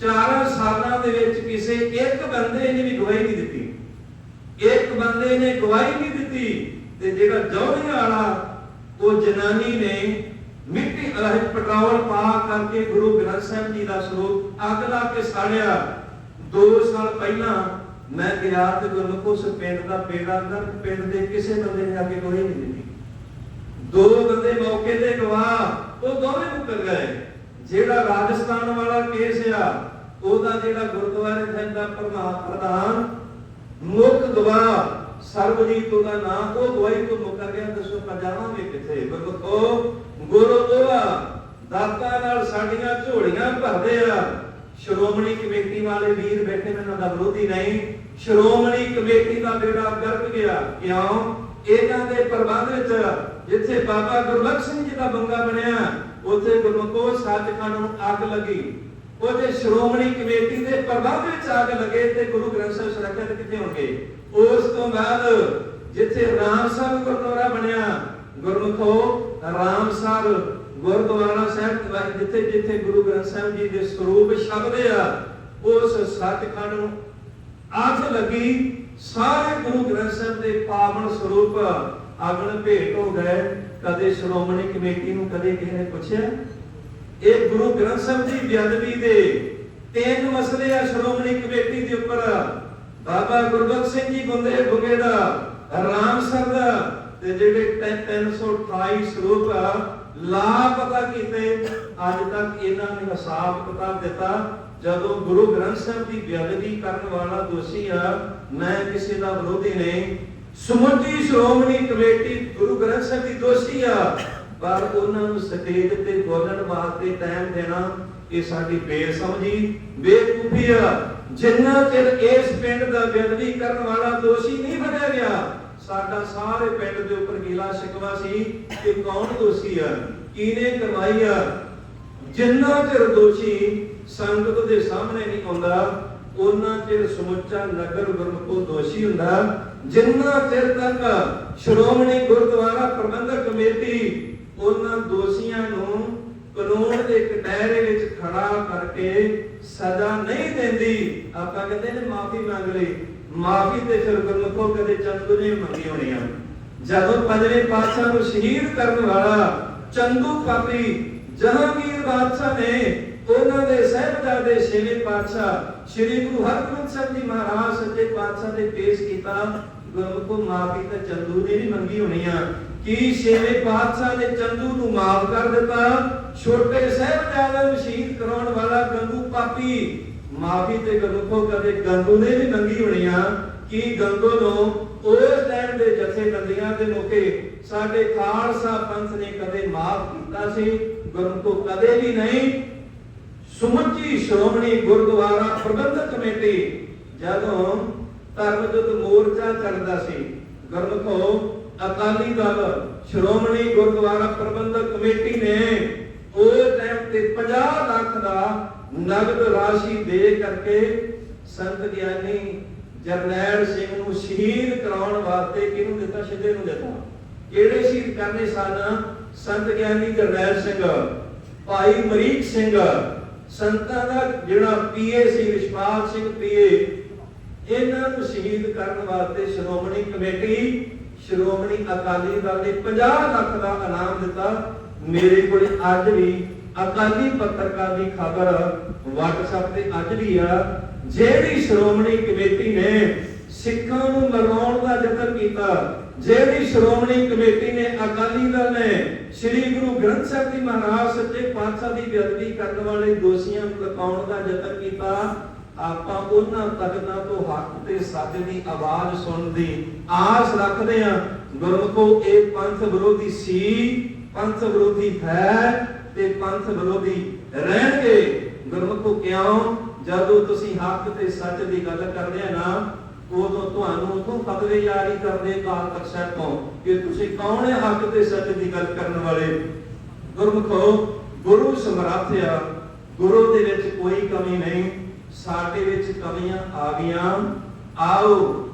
4 ਸਾਲਾਂ ਦੇ ਵਿੱਚ ਕਿਸੇ ਇੱਕ ਬੰਦੇ ਨੇ ਵੀ ਗਵਾਹੀ ਨਹੀਂ ਦਿੱਤੀ। ਇੱਕ ਬੰਦੇ ਨੇ ਗਵਾਹੀ ਨਹੀਂ ਦਿੱਤੀ ਤੇ ਜਿਹੜਾ ਜੌਹਰੀਆਂ ਵਾਲਾ, ਉਹ ਜਨਾਨੀ ਨੇ ਮਿੱਟੀ ਅਲਹ ਪੈਟਰੋਲ ਪਾ ਕਰਕੇ ਗੁਰੂ ਗ੍ਰੰਥ ਸਾਹਿਬ ਜੀ ਦਾ ਸਰੂਪ ਅੱਗ ਲਾ ਕੇ ਸਾੜਿਆ। 2 ਸਾਲ ਪਹਿਲਾਂ ਮੈਂ ਗਿਆ ਤੇ ਗੁਰਮੁਖ ਉਸ ਪਿੰਡ ਦਾ ਬੇੜਾ ਕਰ ਪਿੰਡ ਦੇ ਕਿਸੇ ਬੰਦੇ ਨੇ ਆ ਕੇ ਗਵਾਹੀ ਨਹੀਂ ਦਿੱਤੀ। ਦੋ ਬੰਦੇ ਮੌਕੇ ਤੇ ਗਵਾਹ, ਉਹ ਦੋਵੇਂ ਮੁੱਕਰ ਗਏ। ਜਿਹੜਾ ਰਾਜਸਥਾਨ ਵਾਲਾ ਕੇਸ ਆ, ਉਹਦਾ ਜਿਹੜਾ ਗੁਰਦੁਆਰੇ ਸਾਹਿਬ ਦਾ ਪ੍ਰਧਾਨ, ਮੁੱਖ ਗਵਾਹ ਸਰਬਜੀਤ ਉਹਦਾ ਨਾਮ, ਉਹ ਗਵਾਹੀ ਤੋਂ ਮੁੱਕਰ ਗਿਆ, ਦੱਸੋ ਆਪਾਂ ਕਿੱਥੇ? ਗੁਰਮੁਖੋ, ਗੁਰੂ ਦੋਆ ਦਾਤਾ ਨਾਲ ਸਾਡੀਆਂ ਝੋਲੀਆਂ ਭਰਦੇ ਆ। ਸ਼੍ਰੋਮਣੀ ਕਮੇਟੀ ਵਾਲੇ ਵੀਰ ਬੈਠੇ ਮੈਨੂੰ ਦਾ ਵਿਰੋਧੀ ਨਹੀਂ। ਸ਼੍ਰੋਮਣੀ ਕਮੇਟੀ ਦਾ ਬੇੜਾ ਗਰਕ ਗਿਆ। ਕਿਉਂ? ਇਹਨਾਂ ਦੇ ਪ੍ਰਬੰਧ ਵਿੱਚ ਜਿੱਥੇ ਬਾਬਾ ਗੁਰਬਖਸ਼ ਸਿੰਘ ਜੀ ਦਾ ਬੰਗਾ ਬਣਿਆ, ਉੱਥੇ ਗੁਰਮੁਖੋ ਸੱਚਖੰਡ ਨੂੰ ਅੱਗ ਲੱਗੀ। ਉਹਦੇ ਸ਼੍ਰੋਮਣੀ ਕਮੇਟੀ ਦੇ ਪ੍ਰਬੰਧ ਵਿੱਚ ਅੱਗ ਲੱਗੇ ਤੇ ਗੁਰੂ ਗ੍ਰੰਥ ਸਾਹਿਬ ਸੁਰੱਖਿਅਤ ਕਿੱਥੇ ਹੋਣਗੇ? ਉਸ ਤੋਂ ਬਾਅਦ ਜਿੱਥੇ ਰਾਮ ਸਾਹਿਬ ਗੁਰਦੁਆਰਾ ਬਣਿਆ, ਗੁਰਮੁਖੋ ਸਾਹਿਬ ਗੁਰਦੁਆਰਾ ਸਾਹਿਬ ਜਿੱਥੇ ਜਿੱਥੇ ਗੁਰੂ ਗ੍ਰੰਥ ਸਾਹਿਬ ਜੀ ਦੇ ਸਰੂਪ ਛਪਦੇ ਆ, ਉਸ ਸੱਚਖੰਡ ਨੂੰ ਆਖ ਲੱਗੀ ਸਾਰੇ ਗੁਰੂ ਗ੍ਰੰਥ ਸਾਹਿਬ ਦੇ ਪਾਵਨ ਸਰੂਪ ਅਗਨ ਭੇਟ ਹੋ ਗਏ। ਕਦੇ ਸ਼੍ਰੋਮਣੀ ਕਮੇਟੀ ਨੂੰ ਕਦੇ ਕਿਸੇ ਨੇ ਪੁੱਛਿਆ? ਇਹ ਗੁਰੂ ਗ੍ਰੰਥ ਸਾਹਿਬ ਦੀ ਬੇਅਦਬੀ ਦੇ ਤਿੰਨ ਮਸਲੇ ਆ ਸ਼੍ਰੋਮਣੀ ਕਮੇਟੀ ਦੇ ਉੱਪਰ। ਬਾਬਾ ਗੁਰਬਖਸ਼ ਸਿੰਘ ਜੀ ਗੁੰਦੇ ਬੁਗੇ ਦਾ ਰਾਮਸਰ ਦਾ ਤੇ ਜਿਹੜੇ ਤਿੰਨ- 328 ਸਰੂਪ ਆ, ਲਾਪਤਾ ਕੀਤੇ। ਅੱਜ ਤੱਕ ਇਹਨਾਂ ਨੇ ਹਿਸਾਬ ਕਿਤਾਬ ਦਿੱਤਾ। ਜਦੋਂ ਗੁਰੂ ਗ੍ਰੰਥ ਸਾਹਿਬ ਦੀ ਬੇਅਦਬੀ ਕਰਨ ਵਾਲਾ ਦੋਸ਼ੀ ਆ, ਮੈਂ ਕਿਸੇ ਦਾ ਵਿਰੋਧੀ ਨਹੀਂ। ਸਮੁੱਚੀ ਸ਼੍ਰੋਮਣੀ ਕਮੇਟੀ ਗੁਰੂ ਗ੍ਰੰਥ ਸਾਹਿਬ ਦੀ ਦੋਸ਼ੀ ਆ। ਪਰ ਉਹਨਾਂ ਨੂੰ ਸਟੇਜ ਤੇ ਬੋਲਣ ਵਾਸਤੇ ਟਾਈਮ ਦੇਣਾ, ਇਹ ਸਾਡੀ ਬੇਸਮਝੀ, ਬੇਕੂਫੀ ਆ। ਜਿੰਨਾ ਚਿਰ ਇਸ ਪਿੰਡ ਦਾ ਬੇਅਦਬੀ ਕਰਨ ਵਾਲਾ ਦੋਸ਼ੀ ਨਹੀਂ ਬਣਿਆ ਗਿਆ, ਸਾਡਾ ਸਾਰੇ ਪਿੰਡ ਦੇ ਉੱਪਰ ਗੀਲਾ ਸ਼ਿਕਵਾ ਸੀ ਕਿ ਕੌਣ ਦੋਸ਼ੀ ਆ, ਕਿਹਨੇ ਕਰਵਾਈ ਆ। ਜਿੰਨਾ ਚਿਰ ਦੋਸ਼ੀ ਸੰਗਤ ਦੇ ਸਾਹਮਣੇ ਨਹੀਂ ਆਉਂਦਾ, ਉਹਨਾਂ ਚਿਰ ਸਮੁੱਚਾ ਨਗਰ ਗੁਰਮੁਖੋ ਦੋਸ਼ੀ ਹੁੰਦਾ। ਜਿੰਨਾ ਚਿਰ ਤੱਕ ਸ਼੍ਰੋਮਣੀ ਗੁਰਦੁਆਰਾ ਪ੍ਰਬੰਧਕ ਕਮੇਟੀ ਉਹਨਾਂ ਦੋਸ਼ੀਆਂ ਨੂੰ ਕਾਨੂੰਨ ਦੇ ਕਟਹਿਰੇ ਵਿੱਚ ਖੜਾ ਕਰਕੇ ਸਜ਼ਾ ਨਹੀਂ ਦਿੰਦੀ, ਆਪਾਂ ਕਹਿੰਦੇ ਨੇ ਮਾਫੀ ਮੰਗ ਲਈ। ਮਾਫੀ ਤੇ ਫਿਰ ਗੁਰਮੁਖੋ ਕਦੇ ਚੰਦੂ ਨੇ ਮੰਗੀ ਹੋਣੀ ਆ। ਜਦੋਂ ਪੰਜਵੇਂ ਪਾਤਸ਼ਾਹ ਨੂੰ ਸ਼ਹੀਦ ਕਰਨ ਵਾਲਾ ਚੰਦੂ ਪਾਪੀ ਜਹਾਂਗੀਰ ਬਾਦਸ਼ਾਹ ਨੇ ਉਹਨਾਂ ਦੇ ਸਹਿਬਜ਼ਾਦੇ ਛੇਵੇਂ ਪਾਤਸ਼ਾਹ, ਸ੍ਰੀ ਗੁਰੂ ਹਰਗੋਬਿੰਦ ਸਾਹਿਬ ਜੀ ਮਹਾਰਾਜ ਸੱਚੇ ਪਾਤਸ਼ਾਹ ਦੇ ਪੇਸ਼ ਕੀਤਾ ਗੁਰਮੁਖੋ ਮਾਫੀ ਤਾਂ ਚੰਦੂ ਨੇ ਵੀ ਮੰਗੀ ਹੋਣੀ ਆ। ਕੀ ਛੇਵੇਂ ਪਾਤਸ਼ਾਹ ਨੇ ਚੰਦੂ ਨੂੰ ਮਾਫ ਕਰ ਦਿੱਤਾ? ਛੋਟੇ ਸਹਿਬਜ਼ਾਦੇ ਨੂੰ ਸ਼ਹੀਦ ਕਰਾਉਣ ਵਾਲਾ ਗੰਗੂ ਪਾਪੀ, ਮਾਫੀ ਤੇ ਗੁਰਮੁਖੋ ਕਦੇ ਗੰਗੂ ਨੇ ਵੀ ਮੰਗੀ ਹੋਣੀ ਆ। ਕਿ ਗੰਗੋ ਨੂੰ ਉਸ ਟਾਈਮ ਦੇ ਜਥੇਬੰਦੀਆਂ ਦੇ ਮੌਕੇ ਸਾਡੇ ਖਾਲਸਾ ਪੰਥ ਨੇ ਕਦੇ ਮਾਫ ਕੀਤਾ ਸੀ? ਗੁਰਮੁਖੋ ਕਦੇ ਵੀ ਨਹੀਂ। ਸੁਮੱਚੀ ਸ਼੍ਰੋਮਣੀ ਗੁਰਦੁਆਰਾ ਪ੍ਰਬੰਧਕ ਕਮੇਟੀ ਜਦੋਂ ਧਰਮ ਮੋਰਚਾ ਚੱਲਦਾ ਸੀ ਗੁਰਮੁਖੋ ਅਕਾਲੀ ਦਲ ਸ਼੍ਰੋਮਣੀ ਗੁਰਦੁਆਰਾ ਪ੍ਰਬੰਧਕ ਕਮੇਟੀ ਨੇ ਉਸ ਟਾਈਮ ਤੇ 50 ਲੱਖ ਦਾ ਨਗਦ ਰਾਸ਼ੀ ਦੇ ਕਰਕੇ ਸੰਤ ਗਿਆਨੀ ਜਰਨੈਲ ਸਿੰਘ ਨੂੰ ਸ਼ਹੀਦ ਕਰਾਉਣ ਵਾਸਤੇ ਕਿਹਨੂੰ ਦਿੱਤਾ? ਸਿੱਧੇ ਨੂੰ ਦਿੱਤਾ। ਕਿਹੜੇ ਸ਼ਹੀਦ ਕਰਨੇ ਸਨ? ਸੰਤ ਗਿਆਨੀ ਜਰਨੈਲ ਸਿੰਘ, ਭਾਈ ਮਰੀਕ ਸਿੰਘ ਸੰਤਾਂ ਦਾ ਜਿਹੜਾ ਪੀਏ ਸੀ, ਵਿਸ਼ਵਾਸ ਸਿੰਘ ਪੀਏ, ਇਹਨਾਂ ਨੂੰ ਸ਼ਹੀਦ ਕਰਨ ਵਾਸਤੇ ਸ਼੍ਰੋਮਣੀ ਕਮੇਟੀ, ਸ਼੍ਰੋਮਣੀ ਅਕਾਲੀ ਦਲ ਨੇ 50 ਲੱਖ ਦਾ ਇਨਾਮ ਦਿੱਤਾ। ਮੇਰੇ ਕੋਲ ਅੱਜ ਵੀ ਅਕਾਲੀ ਪੱਤਰਕਾਰ ਦੀ ਖਬਰ WhatsApp ਤੇ ਅੱਜ ਵੀ ਆ। ਜਿਹੜੀ ਸ਼੍ਰੋਮਣੀ ਕਮੇਟੀ ਨੇ ਸਿੱਖਾਂ ਨੂੰ ਮਰਵਾਉਣ ਦਾ ਯਤਨ ਕੀਤਾ ਜਿਹੜੀ ਸ਼੍ਰੋਮਣੀ ਕਮੇਟੀ ਨੇ ਅਕਾਲੀ ਦਲ ਨੇ ਸ੍ਰੀ ਗੁਰੂ ਗ੍ਰੰਥ ਸਾਹਿਬ ਜੀ ਮਹਾਰਾਜ ਸੱਚੇ ਪਾਤਸ਼ਾਹ ਦੀ ਬੇਅਦਬੀ ਕਰਨ ਵਾਲੇ ਦੋਸ਼ੀਆਂ ਨੂੰ ਲਕਾਉਣ ਦਾ ਯਤਨ ਕੀਤਾ, ਆਪਾਂ ਉਹਨਾਂ ਤਖਤਾਂ ਤੋਂ ਹੱਕ ਤੇ ਸੱਚ ਦੀ ਆਵਾਜ਼ ਸੁਣਨ ਦੀ ਆਸ ਰੱਖਦੇ ਹਾਂ। ਗੁਰਮੁਖੋ ਇਹ ਪੰਥ ਵਿਰੋਧੀ ਸੀ, ਪੰਥ ਵਿਰੋਧੀ ਹੈ ਤੇ ਪੰਥ ਵਿਰੋਧੀ ਰਹਿਣਗੇ। ਗੁਰਮੁਖੋ ਕਿਉਂ? ਜਦੋਂ ਤੁਸੀਂ ਹੱਕ ਤੇ ਸੱਚ ਦੀ ਗੱਲ ਕਰਦੇ ਆ ਨਾ ਉਦੋਂ ਤੁਹਾਨੂੰ ਉਥੋਂ ਫਤਵੇ ਜਾਰੀ ਕਰਦੇ ਕਾਲ ਤਖਤ ਤੋਂ ਕਿ ਤੁਸੀਂ ਕੌਣ ਹੈ ਹੱਕ ਤੇ ਸੱਚ ਦੀ ਗੱਲ ਕਰਨ ਵਾਲੇ? ਗੁਰਮੁਖੋ, ਗੁਰੂ ਸਮਰੱਥ ਗੁਰੂ ਦੇ ਵਿੱਚ ਕੋਈ ਕਮੀ ਨਹੀਂ। ਸਾਡੇ ਵਿੱਚ ਕਮੀਆਂ ਆ ਗਈਆਂ। ਆਓ,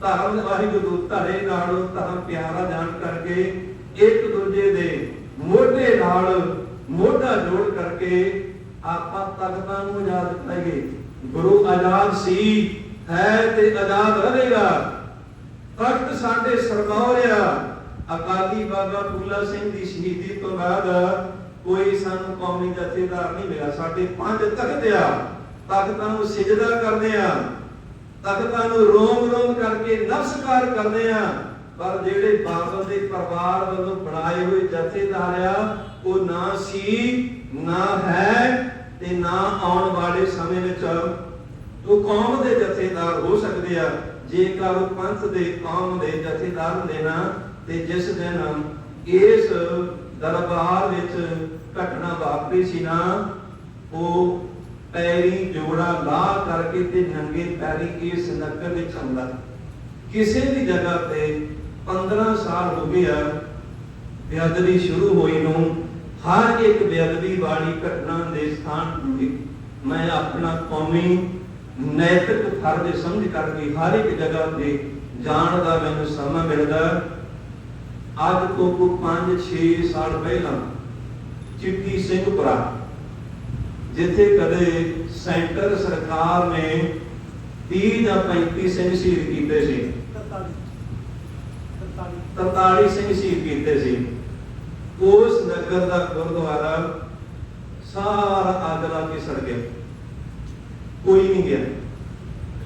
ਧਰਮ ਵਾਹਿਗੁਰੂ ਧਰੇ ਨਾਲੋਂ ਧਰਮ ਪਿਆਰਾ ਜਾਣ ਕਰਕੇ ਇੱਕ ਦੂਜੇ ਦੇ ਮੋਢੇ ਨਾਲ ਮੋਢਾ ਜੋੜ ਕਰਕੇ ਆਪਾਂ ਤਖਤਾਂ ਨੂੰ ਆਜ਼ਾਦ ਕਰਾਂਗੇ ਗੁਰੂ ਆਜ਼ਾਦ ਸੀ। ਹੈ ਤੇ ਆਜ਼ਾਦ ਰਹੇਗਾ। ਤਖਤ ਸਾਡੇ ਸਰਦੌਰ ਅਕਾਲੀ ਬਾਬਾ ਫੂਲਾ ਸਿੰਘ ਦੀ ਸ਼ਹੀਦੀ ਤੋਂ ਬਾਅਦ ਕੋਈ ਸਾਨੂੰ ਕੌਮੀ ਜਥੇਦਾਰ ਨਹੀਂ ਮਿਲਿਆ। ਸਾਡੇ ਪੰਜ ਤਖਤ ਆ, ਤਖਤਾਂ ਨੂੰ ਸਿਜਦਾ ਕਰਦੇ ਆ, ਤਖਤਾਂ ਨੂੰ ਰੋਮ ਰੋਮ ਕਰਕੇ ਨਮਸਕਾਰ ਕਰਦੇ ਆ, ਪਰ ਜਿਹੜੇ ਬਾਦਲ ਦੇ ਪਰਿਵਾਰ ਵੱਲੋਂ ਬਣਾਏ ਹੋਏ ਜਥੇਦਾਰ ਆ, ਉਹ ਨਾ ਸੀ, ਨਾ ਹੈ ਤੇ ਨਾ ਆਉਣ ਵਾਲੇ ਸਮੇਂ ਵਿੱਚ ਉਹ ਕੌਮ ਦੇ ਜਥੇਦਾਰ ਹੋ ਸਕਦੇ ਆ, ਜੇਕਰ ਪੰਥ ਦੇ ਕੌਮ ਦੇ ਜਥੇਦਾਰ ਹੁੰਦੇ ਨਾ, ਤੇ ਜਿਸ ਦਿਨ ਇਸ ਦਰਬਾਰ ਵਿੱਚ ਘਟਨਾ ਵਾਪਰੀ ਸੀ ਨਾ, ਉਹ ਪੈਰੀ ਜੋੜਾ ਲਾ ਕਰਕੇ ਤੇ ਨੰਗੇ ਪੈਰੀ ਇਸ ਨਗਰ ਵਿੱਚ ਆਉਂਦਾ। ਕਿਸੇ ਵੀ ਜਗ੍ਹਾ ਤੇ 15 ਸਾਲ ਹੋ ਗਏ ਆ, ਬੇਅਦਬੀ ਸ਼ੁਰੂ ਹੋਈ ਨੂੰ, ਹਰ ਇੱਕ ਬੇਅਦਬੀ ਵਾਲੀ ਘਟਨਾ ਦੇ ਸਥਾਨ ਤੇ ਮੈਂ ਆਪਣਾ ਕੌਮੀ ਨੈਤਿਕ ਫਰਜ਼ ਸਮਝ ਕਰਕੇ ਹਰ ਇੱਕ ਜਗ੍ਹਾ ਤੇ ਜਾਣ ਦਾ ਮੈਨੂੰ ਸਮਾਂ ਮਿਲਦਾ ਅੱਜ ਤੋਂ ਕੋ 5-6 ਸਾਲ ਪਹਿਲਾਂ ਚਿੱਟੀ ਸਿੰਘਪੁਰਾ ਜਿੱਥੇ ਕਦੇ ਸੈਂਟਰ ਸਰਕਾਰ ਨੇ 30 ਜਾਂ 35 ਸਿੰਘ ਸ਼ਹੀਦ ਕੀਤੇ ਸੀ। 43 ਸਿੰਘ ਸ਼ਹੀਦ ਕੀਤੇ ਸੀ। ਉਸ ਨਗਰ ਦਾ ਗੁਰਦੁਆਰਾ ਸਾਰਾ ਅੱਗ ਲਾ ਕੇ ਸੜ ਗਿਆ। ਕੋਈ ਨਹੀਂ ਗਿਆ।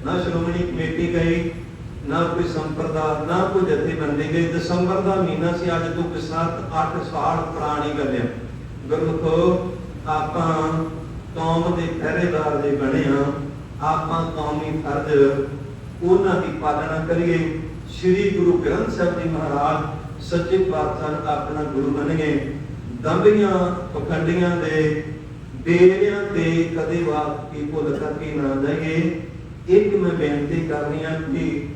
ਨਾ ਸ਼੍ਰੋਮਣੀ ਕਮੇਟੀ ਗਈ, ਨਾ ਕੋਈ ਸੰਪਰਦਾ ਨਾ ਕੋਈ ਜਥੇਬੰਦੀ ਗਈ। ਦਸੰਬਰ ਦਾ ਮਹੀਨਾ ਸੀ, ਅੱਜ ਤੋਂ 7-8 ਸਾਲ ਪੁਰਾਣੀ ਗੱਲ ਹੈ ਗੁਰਮੁਖੋ, ਆਪਾਂ ਕੌਮ ਦੇ ਪਹਿਰੇਦਾਰ ਦੇ ਬਣੇ ਆ, ਆਪਾਂ ਕੌਮੀ ਫਰਜ਼ ਉਹਨਾਂ ਦੀ ਪਾਲਣਾ ਕਰੀਏ। ਸ੍ਰੀ ਗੁਰੂ ਗ੍ਰੰਥ ਸਾਹਿਬ ਜੀ ਮਹਾਰਾਜ ਸੱਚੇ ਪਾਤਸ਼ਾਹ ਆਪਣਾ ਗੁਰੂ ਬਣ ਗਏ। ਦੰਬੀਆਂ, ਪਖੰਡੀਆਂ ਦੇ ਬੇਰਿਆਂ ਤੇ ਕਦੇ ਵਾਕ ਭੁੱਲ ਕਰਕੇ ਨਾ ਜਾਈਏ। ਇੱਕ ਮੈਂ ਬੇਨਤੀ ਕਰਨੀ ਆ ਕਿ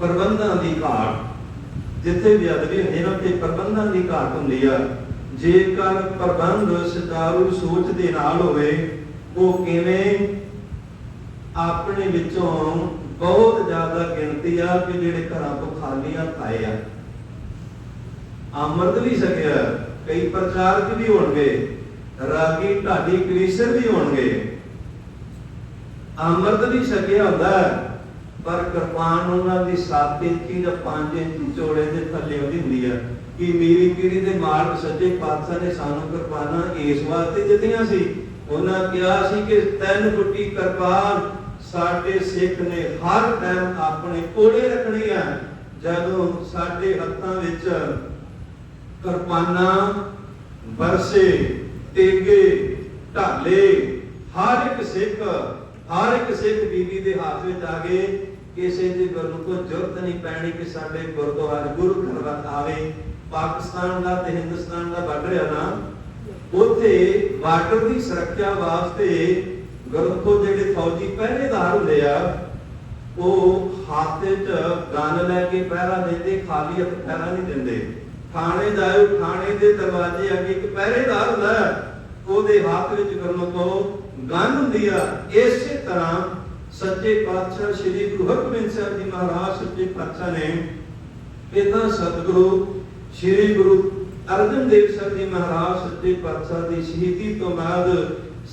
ਪ੍ਰਬੰਧਾਂ ਦੀ ਘਾਟ, ਜਿੱਥੇ ਵੀ ਅਦਬੀ ਹੁੰਦੇ ਨੇ ਪ੍ਰਬੰਧਾਂ ਦੀ ਘਾਟ ਹੁੰਦੀ ਆ। ਜੇਕਰ ਪ੍ਰਬੰਧ ਸੁਚਾਰੂ ਸੋਚ ਦੇ ਨਾਲ ਹੋਵੇ, ਉਹ ਕਿਵੇਂ? ਆਪਣੇ ਵਿੱਚੋਂ ਬਹੁਤ ਜ਼ਿਆਦਾ ਗਿਣਤੀ ਆ ਕਿ ਜਿਹੜੇ ਘਰਾਂ ਤੋਂ ਖਾਲੀ ਆ ਆਏ ਆ। ਅੰਮ੍ਰਿਤ ਵੀ ਸਕਿਆ, ਕਈ ਪ੍ਰਚਾਰਕ ਵੀ ਹੋਣਗੇ। ਰਾਗੀ ਢਾਡੀ ਕਲੀਸਰ ਵੀ ਹੋਣਗੇ। ਅੰਮ੍ਰਿਤ ਵੀ ਸਕਿਆ ਹੁੰਦਾ ਪਰ ਕਿਰਪਾਨ ਉਹਨਾਂ ਦੀ 7 ਇੰਚੀ ਜਾਂ 5 ਇੰਚੀ ਚੌੜੇ ਦੇ ਥੱਲੇ ਉਹਦੀ ਹੁੰਦੀ ਆ ਕਿ ਮੇਰੀ ਪੀੜੀ ਦੇ ਮਾਲਕ ਸੱਚੇ ਪਾਤਸ਼ਾਹ ਨੇ ਸਾਨੂੰ ਕਿਰਪਾਨਾਂ ਇਸ ਵਾਸਤੇ ਦਿੱਤੀਆਂ ਸੀ? ਉਹਨਾਂ ਕਿਹਾ ਸੀ ਕਿ ਤਿੰਨ ਫੁੱਟੀ ਕਿਰਪਾਨ ਸਾਡੇ ਸਿੱਖ ਨੇ ਹਰ ਟਾਈਮ ਆਪਣੇ ਕੋਲੇ ਰੱਖਣੀ ਆ ਜਦੋਂ ਸਾਡੇ ਹੱਥਾਂ ਵਿੱਚ ਕਿਰਪਾਨਾਂ ਵਰਸੇ ਤੇਗੇ, ਢਾਲੇ, ਹਰ ਇੱਕ ਸਿੱਖ, ਹਰ ਇੱਕ ਸਿੱਖ ਬੀਬੀ ਦੇ ਹੱਥ ਵਿੱਚ ਆ ਗਏ ਕਿਸੇ ਦੇ ਗੁਰੂ ਨੂੰ ਜ਼ਰੂਰਤ ਨਹੀਂ ਪੈਣੀ ਕਿ ਸਾਡੇ ਗੁਰਦੁਆਰੇ, ਗੁਰੂ ਘਰ ਵੱਲ ਆਵੇ। ਪਾਕਿਸਤਾਨ ਦਾ ਤੇ ਹਿੰਦੁਸਤਾਨ ਦਾ ਬਾਰਡਰ ਆ ਨਾ, ਉੱਥੇ ਬਾਰਡਰ ਦੀ ਸੁਰੱਖਿਆ ਵਾਸਤੇ ਗੁਰਮੁਖੋ ਜਿਹੜੇ ਫੌਜੀ ਪਹਿਰੇਦਾਰ ਹੁੰਦੇ ਆ, ਉਹ ਹੱਥ 'ਚ ਗਨ ਲੈ ਕੇ ਪਹਿਰਾ ਦਿੰਦੇ, ਖਾਲੀ ਹੱਥ ਪਹਿਰਾ ਨਹੀਂ ਦਿੰਦੇ। ਥਾਣੇ ਜਾਇਓ ਥਾਣੇ ਦੇ ਦਰਵਾਜ਼ੇ ਅੱਗੇ ਇੱਕ ਪਹਿਰੇਦਾਰ ਹੁੰਦਾ ਉਹਦੇ ਹੱਥ ਵਿੱਚ ਗੁਰਮੁਖੋ ਗਨ ਹੁੰਦੀ ਆ। ਇਸੇ ਤਰ੍ਹਾਂ ਸੱਚੇ ਪਾਤਸ਼ਾਹ ਸ੍ਰੀ ਗੁਰੂ ਹਰਗੋਬਿੰਦ ਸਾਹਿਬ ਜੀ ਮਹਾਰਾਜ ਸੱਚੇ ਪਾਤਸ਼ਾਹ ਨੇ ਪਿਤਾ ਸਤਿਗੁਰੂ ਸ੍ਰੀ ਗੁਰੂ ਅਰਜਨ ਦੇਵ ਸਾਹਿਬ ਜੀ ਮਹਾਰਾਜ ਸੱਚੇ ਪਾਤਸ਼ਾਹ ਦੀ ਸ਼ਹੀਦੀ ਤੋਂ ਬਾਅਦ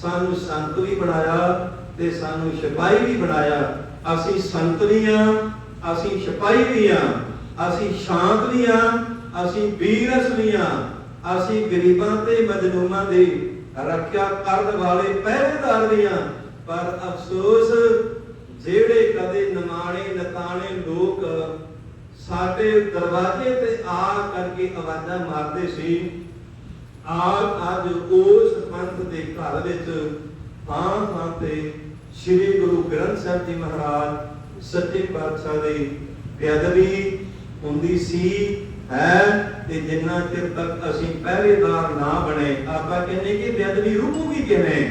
ਸਾਨੂੰ ਸੰਤ ਵੀ ਬਣਾਇਆ ਤੇ ਸਾਨੂੰ ਸਿਪਾਹੀ ਵੀ ਬਣਾਇਆ। ਅਸੀਂ ਸੰਤ ਵੀ ਆ, ਅਸੀਂ ਸਿਪਾਹੀ ਵੀ ਆ, ਅਸੀਂ ਸ਼ਾਂਤ ਵੀ ਆ ਅਸੀਂ ਵੀਰਸ ਵੀ ਅਸੀਂ ਗਰੀਬਾਂ ਤੇ ਮਜਲੂਮਾਂ ਦੀ ਰੱਖਿਆ ਕਰਨ ਵਾਲੇ ਪਹਿਰੇਦਾਰ ਵੀ ਪਰ ਅਫਸੋਸ, ਜਿਹੜੇ ਕਦੇ ਨਮਾਣੇ ਨਤਾਣੇ ਲੋਕ ਸਾਡੇ ਦਰਵਾਜ਼ੇ ਤੇ ਆ ਕਰਕੇ ਆਵਾਜ਼ਾਂ ਮਾਰਦੇ ਸੀ ਆਪ ਅੱਜ ਉਸ ਪੰਥ ਦੇ ਘਰ ਵਿੱਚ ਥਾਂ ਥਾਂ ਤੇ ਸ੍ਰੀ ਗੁਰੂ ਗ੍ਰੰਥ ਸਾਹਿਬ ਜੀ ਮਹਾਰਾਜ ਸੱਚੇ ਪਾਤਸ਼ਾਹ ਦੀ ਬੇਅਦਬੀ ਹੁੰਦੀ ਸੀ। ਹੈ ਤੇ ਜਿੰਨਾ ਚਿਰ ਤੱਕ ਅਸੀਂ ਪਹਿਰੇਦਾਰ ਨਾ ਬਣੇ, ਆਪਾਂ ਕਹਿੰਦੇ ਕਿ ਬੇਅਦਬੀ ਰੁਕੂਗੀ ਕਿਵੇਂ?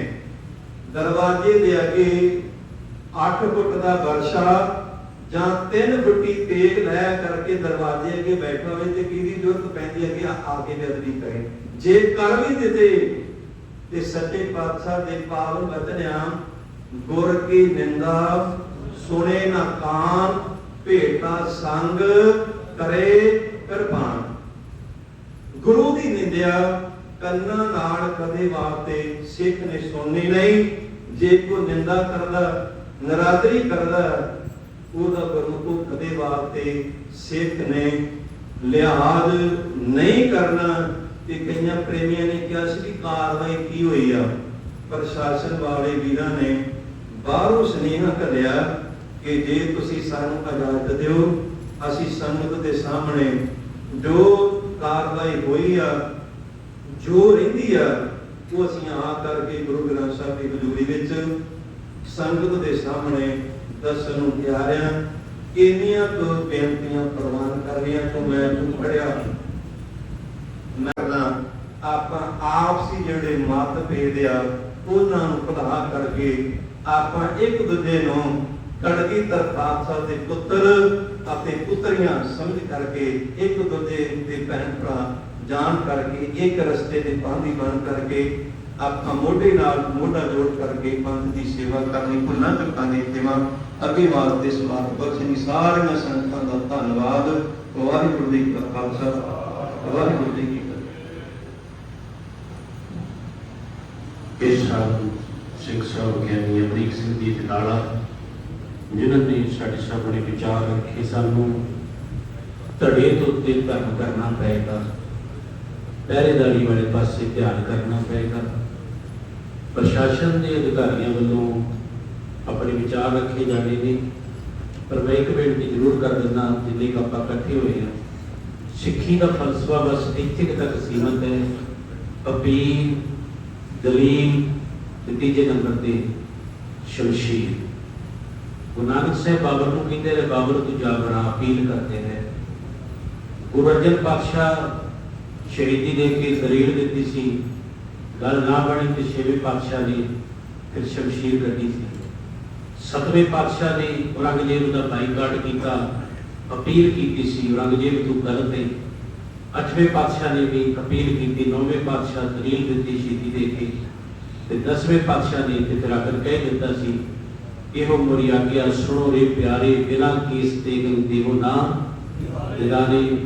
ਦਰਵਾਜ਼ੇ ਦੇ ਅੱਗੇ 8 ਫੁੱਟ ਦਾ ਵਰਸ਼ਾ ਜਾਂ 3 ਫੁੱਟੀ ਤੇਗ ਲੈ ਕਰਕੇ ਦਰਵਾਜ਼ੇ ਅੱਗੇ ਬੈਠਾ ਹੋਵੇ ਤੇ ਕਿਹਦੀ ਜ਼ਰੂਰਤ ਪੈਂਦੀ ਹੈ ਕਿ ਆ ਕੇ ਬੇਅਦਬੀ ਕਰੇ। ਜੇ ਕਰ ਵੀ ਦਿੱਤੇ ਤੇ ਸੱਚੇ ਪਾਤਸ਼ਾਹ ਦੇ ਪਾਵਨ ਬਚਨਿਆਂ ਗੁਰ ਕੀ ਨਿੰਦਾ, ਸੁਣੇ ਨਾ ਕਾਨ, ਭੇਟਾ ਸੰਗ ਕਰੇ ਕਿਰਪਾਨ ਗੁਰੂ ਦੀ ਨਿੰਦਿਆ ਕੰਨਾਂ ਨਾਲ ਕਦੇ ਵਾਸਤੇ ਸਿੱਖ ਨੇ ਸੁਣਨੀ ਨਹੀਂ। ਜੇ ਕੋ ਨਿੰਦਾ ਕਰਦਾ, ਨਰਾਦਰੀ ਕਰਦਾ, ਉਹਦਾ ਗੁਰਮੁਖੋ ਕਦੇ ਵਾਸਤੇ ਸਿੱਖ ਨੇ ਲਿਹਾਜ਼ ਨਹੀਂ ਕਰਨਾ। ਤੇ ਕਈਆਂ ਪ੍ਰੇਮੀਆਂ ਨੇ ਕਿਹਾ ਸੀ ਕਿ ਕਾਰਵਾਈ ਕੀ ਹੋਈ ਆ? ਪ੍ਰਸ਼ਾਸਨ ਵਾਲੇ ਵੀਰਾਂ ਨੇ ਬਾਹਰੋਂ ਸੁਨੇਹਾ ਕਰਿਆ ਕਿ ਜੇ ਤੁਸੀਂ ਸਾਨੂੰ ਇਜਾਜ਼ਤ ਦਿਓ, ਅਸੀਂ ਸੰਗਤ ਦੇ ਸਾਹਮਣੇ ਜੋ ਕਾਰਵਾਈ ਹੋਈ ਆ, ਜੋ ਰਹਿੰਦੀ ਆ, ਉਹ ਅਸੀਂ ਆ ਕਰਕੇ ਗੁਰੂ ਗ੍ਰੰਥ ਸਾਹਿਬ ਦੀ ਹਜ਼ੂਰੀ ਵਿੱਚ ਸੰਗਤ ਦੇ ਸਾਹਮਣੇ ਦੱਸਣ ਨੂੰ ਤਿਆਰ ਇੰਨੀਆਂ ਕੁ ਬੇਨਤੀਆਂ ਪ੍ਰਵਾਨ ਕਰ ਰਹੀਆਂ ਕਿ ਮੈਂ ਤੂੰ ਪੜਿਆ ਮਰਨਾ ਆਪਾਂ ਆਪਸੀ ਜਿਹੜੇ ਮਤ ਭੇਦ ਆ, ਉਹਨਾਂ ਨੂੰ ਭੁਲਾ ਕਰਕੇ ਆਪਾਂ ਇੱਕ ਦੂਜੇ ਨੂੰ ਕੜਕੀ ਤਰਪਾਲ ਸਾਹਿਬ ਦੇ ਪੁੱਤਰ ਅਤੇ ਪੁੱਤਰੀਆਂ ਸਮਝ ਕਰਕੇ ਇੱਕ ਦੂਜੇ ਦੇ ਭੈਣ ਭਰਾ ਜਾਣ ਕਰਕੇ, ਇੱਕ ਰਸਤੇ ਦੇ ਪਾਂਦੀ ਬਣ ਕਰਕੇ, ਆਪਾਂ ਮੋਢੇ ਨਾਲ ਮੋਢਾ ਜੋੜ ਕਰਕੇ ਪੰਥ ਦੀ ਸੇਵਾ ਕਰਨੀ, ਭੁੱਲਾਂ ਚੁੱਕਾਂ ਦੀ ਸੇਵਾ, ਅੱਗੇ ਵਾਸਤੇ ਸਮਾਰਟ ਬਖਸ਼ਣੀ ਸਾਰੀਆਂ ਸੰਗਤਾਂ ਦਾ ਧੰਨਵਾਦ। ਵਾਹਿਗੁਰੂ ਜੀ ਕਾ ਖਾਲਸਾ, ਵਾਹਿਗੁਰੂ ਜੀ ਕੀ ਫਤਿਹ। ਇਸ ਸਾਧੂ ਸਿੰਘ ਸਾਹਿਬ ਗਿਆਨੀ ਅਮਰੀਕ ਸਿੰਘ ਜੀ ਜਨਾਲਾ ਜਿਨ੍ਹਾਂ ਨੇ ਸਾਡੇ ਸਾਹਮਣੇ ਵਿਚਾਰ ਰੱਖੇ ਸਾਨੂੰ, ਧੜੇ ਤੋਂ ਉੱਤੇ ਧਰਮ ਕਰਨਾ ਪਏਗਾ, ਪਹਿਰੇਦਾਰੀ ਵਾਲੇ ਪਾਸੇ ਧਿਆਨ ਕਰਨਾ ਪਏਗਾ। ਪ੍ਰਸ਼ਾਸਨ ਦੇ ਅਧਿਕਾਰੀਆਂ ਵੱਲੋਂ ਆਪਣੇ ਵਿਚਾਰ ਰੱਖੇ ਜਾਣੇ ਨੇ, ਪਰ ਮੈਂ ਇੱਕ ਬੇਨਤੀ ਜ਼ਰੂਰ ਕਰ ਦਿੰਦਾ, ਜਿੰਨੇ ਕੁ ਆਪਾਂ ਇਕੱਠੇ ਹੋਏ ਹਾਂ। ਸਿੱਖੀ ਦਾ ਫਲਸਫਾ ਬਸ ਇੱਥੇ ਤੱਕ ਸੀਮਤ ਹੈ। ਅਪੀਲ, ਦਲੀਲ ਤੇ ਤੀਜੇ ਨੰਬਰ ਤੇ ਸ਼ਮਸ਼ੀਰ। ਗੁਰੂ ਨਾਨਕ ਸਾਹਿਬ ਬਾਬਰ ਨੂੰ ਕਹਿੰਦੇ ਨੇ, ਬਾਬਰ ਤੂੰ ਜਾ ਬਣਾ, ਅਪੀਲ ਕਰਦੇ ਨੇ। ਗੁਰੂ ਅਰਜਨ ਪਾਤਸ਼ਾਹ ਸ਼ਹੀਦੀ ਦੇ ਕੇ ਦਲੀਲ ਦਿੱਤੀ ਸੀ, ਗੱਲ ਨਾ ਬਣੀ ਤੇ ਛੇਵੇਂ ਪਾਤਸ਼ਾਹ ਨੇ ਫਿਰ ਸ਼ਮਸ਼ੀਰ ਕੱਢੀ ਸੀ। ਸਤਵੇਂ ਪਾਤਸ਼ਾਹ ਨੇ ਔਰੰਗਜ਼ੇਬ ਦਾ ਬਾਈਕਾਟ ਕੀਤਾ, ਅਪੀਲ ਕੀਤੀ ਸੀ, ਔਰੰਗਜ਼ੇਬ ਤੂੰ ਗਲਤ ਹੈ ਅੱਠਵੇਂ ਪਾਤਸ਼ਾਹ ਨੇ ਵੀ ਅਪੀਲ ਕੀਤੀ, ਨੌਵੇਂ ਪਾਤਸ਼ਾਹ ਦਲੀਲ ਦਿੱਤੀ ਸ਼ਹੀਦੀ ਦੇ ਕੇ ਤੇ ਦਸਵੇਂ ਪਾਤਸ਼ਾਹ ਨੇ ਤੇ ਫਿਰ ਆਖਰ ਕਹਿ ਦਿੱਤਾ ਸੀ ਇਹੋ ਮੋਰੀ ਆਗਿਆ ਸੁਣੋ ਰੇ ਪਿਆਰੇ, ਬਿਨਾਂ ਕੀਸ ਤੇ ਗੰਦੀ ਹੋ ਨਾ। ਦਿਦਾਨੇ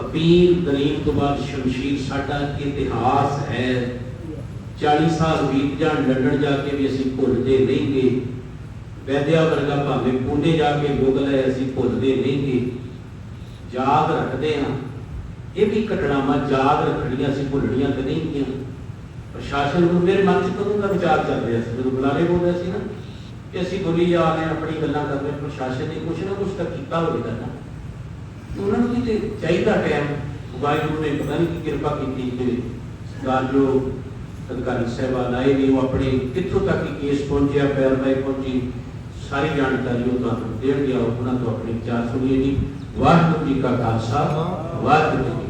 ਅਪੀਲ ਦਲੀਲ ਤੋਂ ਬਾਅਦ ਸ਼ਮਸ਼ੀਰ ਸਾਡਾ ਇਤਿਹਾਸ ਹੈ। 40 ਸਾਲ ਬੀਤ ਜਾਣ, ਲੰਡਨ ਜਾ ਕੇ ਵੀ ਅਸੀਂ ਭੁੱਲਦੇ ਨਹੀਂਗੇ। ਵੈਦਿਆ ਵਰਗਾ ਭਾਵੇਂ ਪੁੰਨੇ ਜਾ ਕੇ ਮੁਗਲ ਹੈ, ਅਸੀਂ ਭੁੱਲਦੇ ਨਹੀਂਗੇ। ਯਾਦ ਰੱਖਦੇ ਹਾਂ। ਇਹ ਵੀ ਘਟਨਾਵਾਂ ਯਾਦ ਰੱਖਣੀਆਂ ਸੀ ਭੁੱਲਣੀਆਂ ਤੇ ਨਹੀਂ ਗੀਆਂ ਪ੍ਰਸ਼ਾਸਨ ਨੂੰ ਮੇਰੇ ਮਨ 'ਚ ਕਦੋਂ ਦਾ ਵਿਚਾਰ ਚੱਲ ਰਿਹਾ ਸੀ? ਜਦੋਂ ਬੁਲਾਰੇ ਬੋਲ ਰਿਹਾ ਸੀ ਨਾ। ਕਿ ਅਸੀਂ ਬੋਲੀ ਜਾ ਰਹੇ ਹਾਂ, ਆਪਣੀ ਗੱਲਾਂ ਕਰਦੇ ਹਾਂ, ਪ੍ਰਸ਼ਾਸਨ ਨੇ ਕੁਛ ਨਾ ਕੁਛ ਤਾਂ ਕੀਤਾ ਹੋਵੇਗਾ ਨਾ। ਉਹਨਾਂ ਨੂੰ ਵੀ ਤੇ ਚਾਹੀਦਾ ਟਾਈਮ ਵਾਹਿਗੁਰੂ ਨੇ ਪਤਾ ਨਹੀਂ ਕਿਰਪਾ ਕੀਤੀ ਤੇ ਸਰਕਾਰ ਜੋ ਅਧਿਕਾਰੀ ਸਾਹਿਬਾਨ ਆਏ ਨੇ ਉਹ ਆਪਣੇ ਕਿੱਥੋਂ ਤੱਕ ਕੇਸ ਪਹੁੰਚਿਆ ਪੈਰਵਾਈ ਪਹੁੰਚੀ ਸਾਰੀ ਜਾਣਕਾਰੀ ਉਹ ਤੁਹਾਨੂੰ ਦੇਣਗੇ ਉਹਨਾਂ ਤੋਂ ਆਪਣੇ ਵਿਚਾਰ ਸੁਣੀਏ ਜੀ। ਵਾਹਿਗੁਰੂ ਜੀ ਕਾ ਖਾਲਸਾ ਵਾਹਿਗੁਰੂ ਜੀ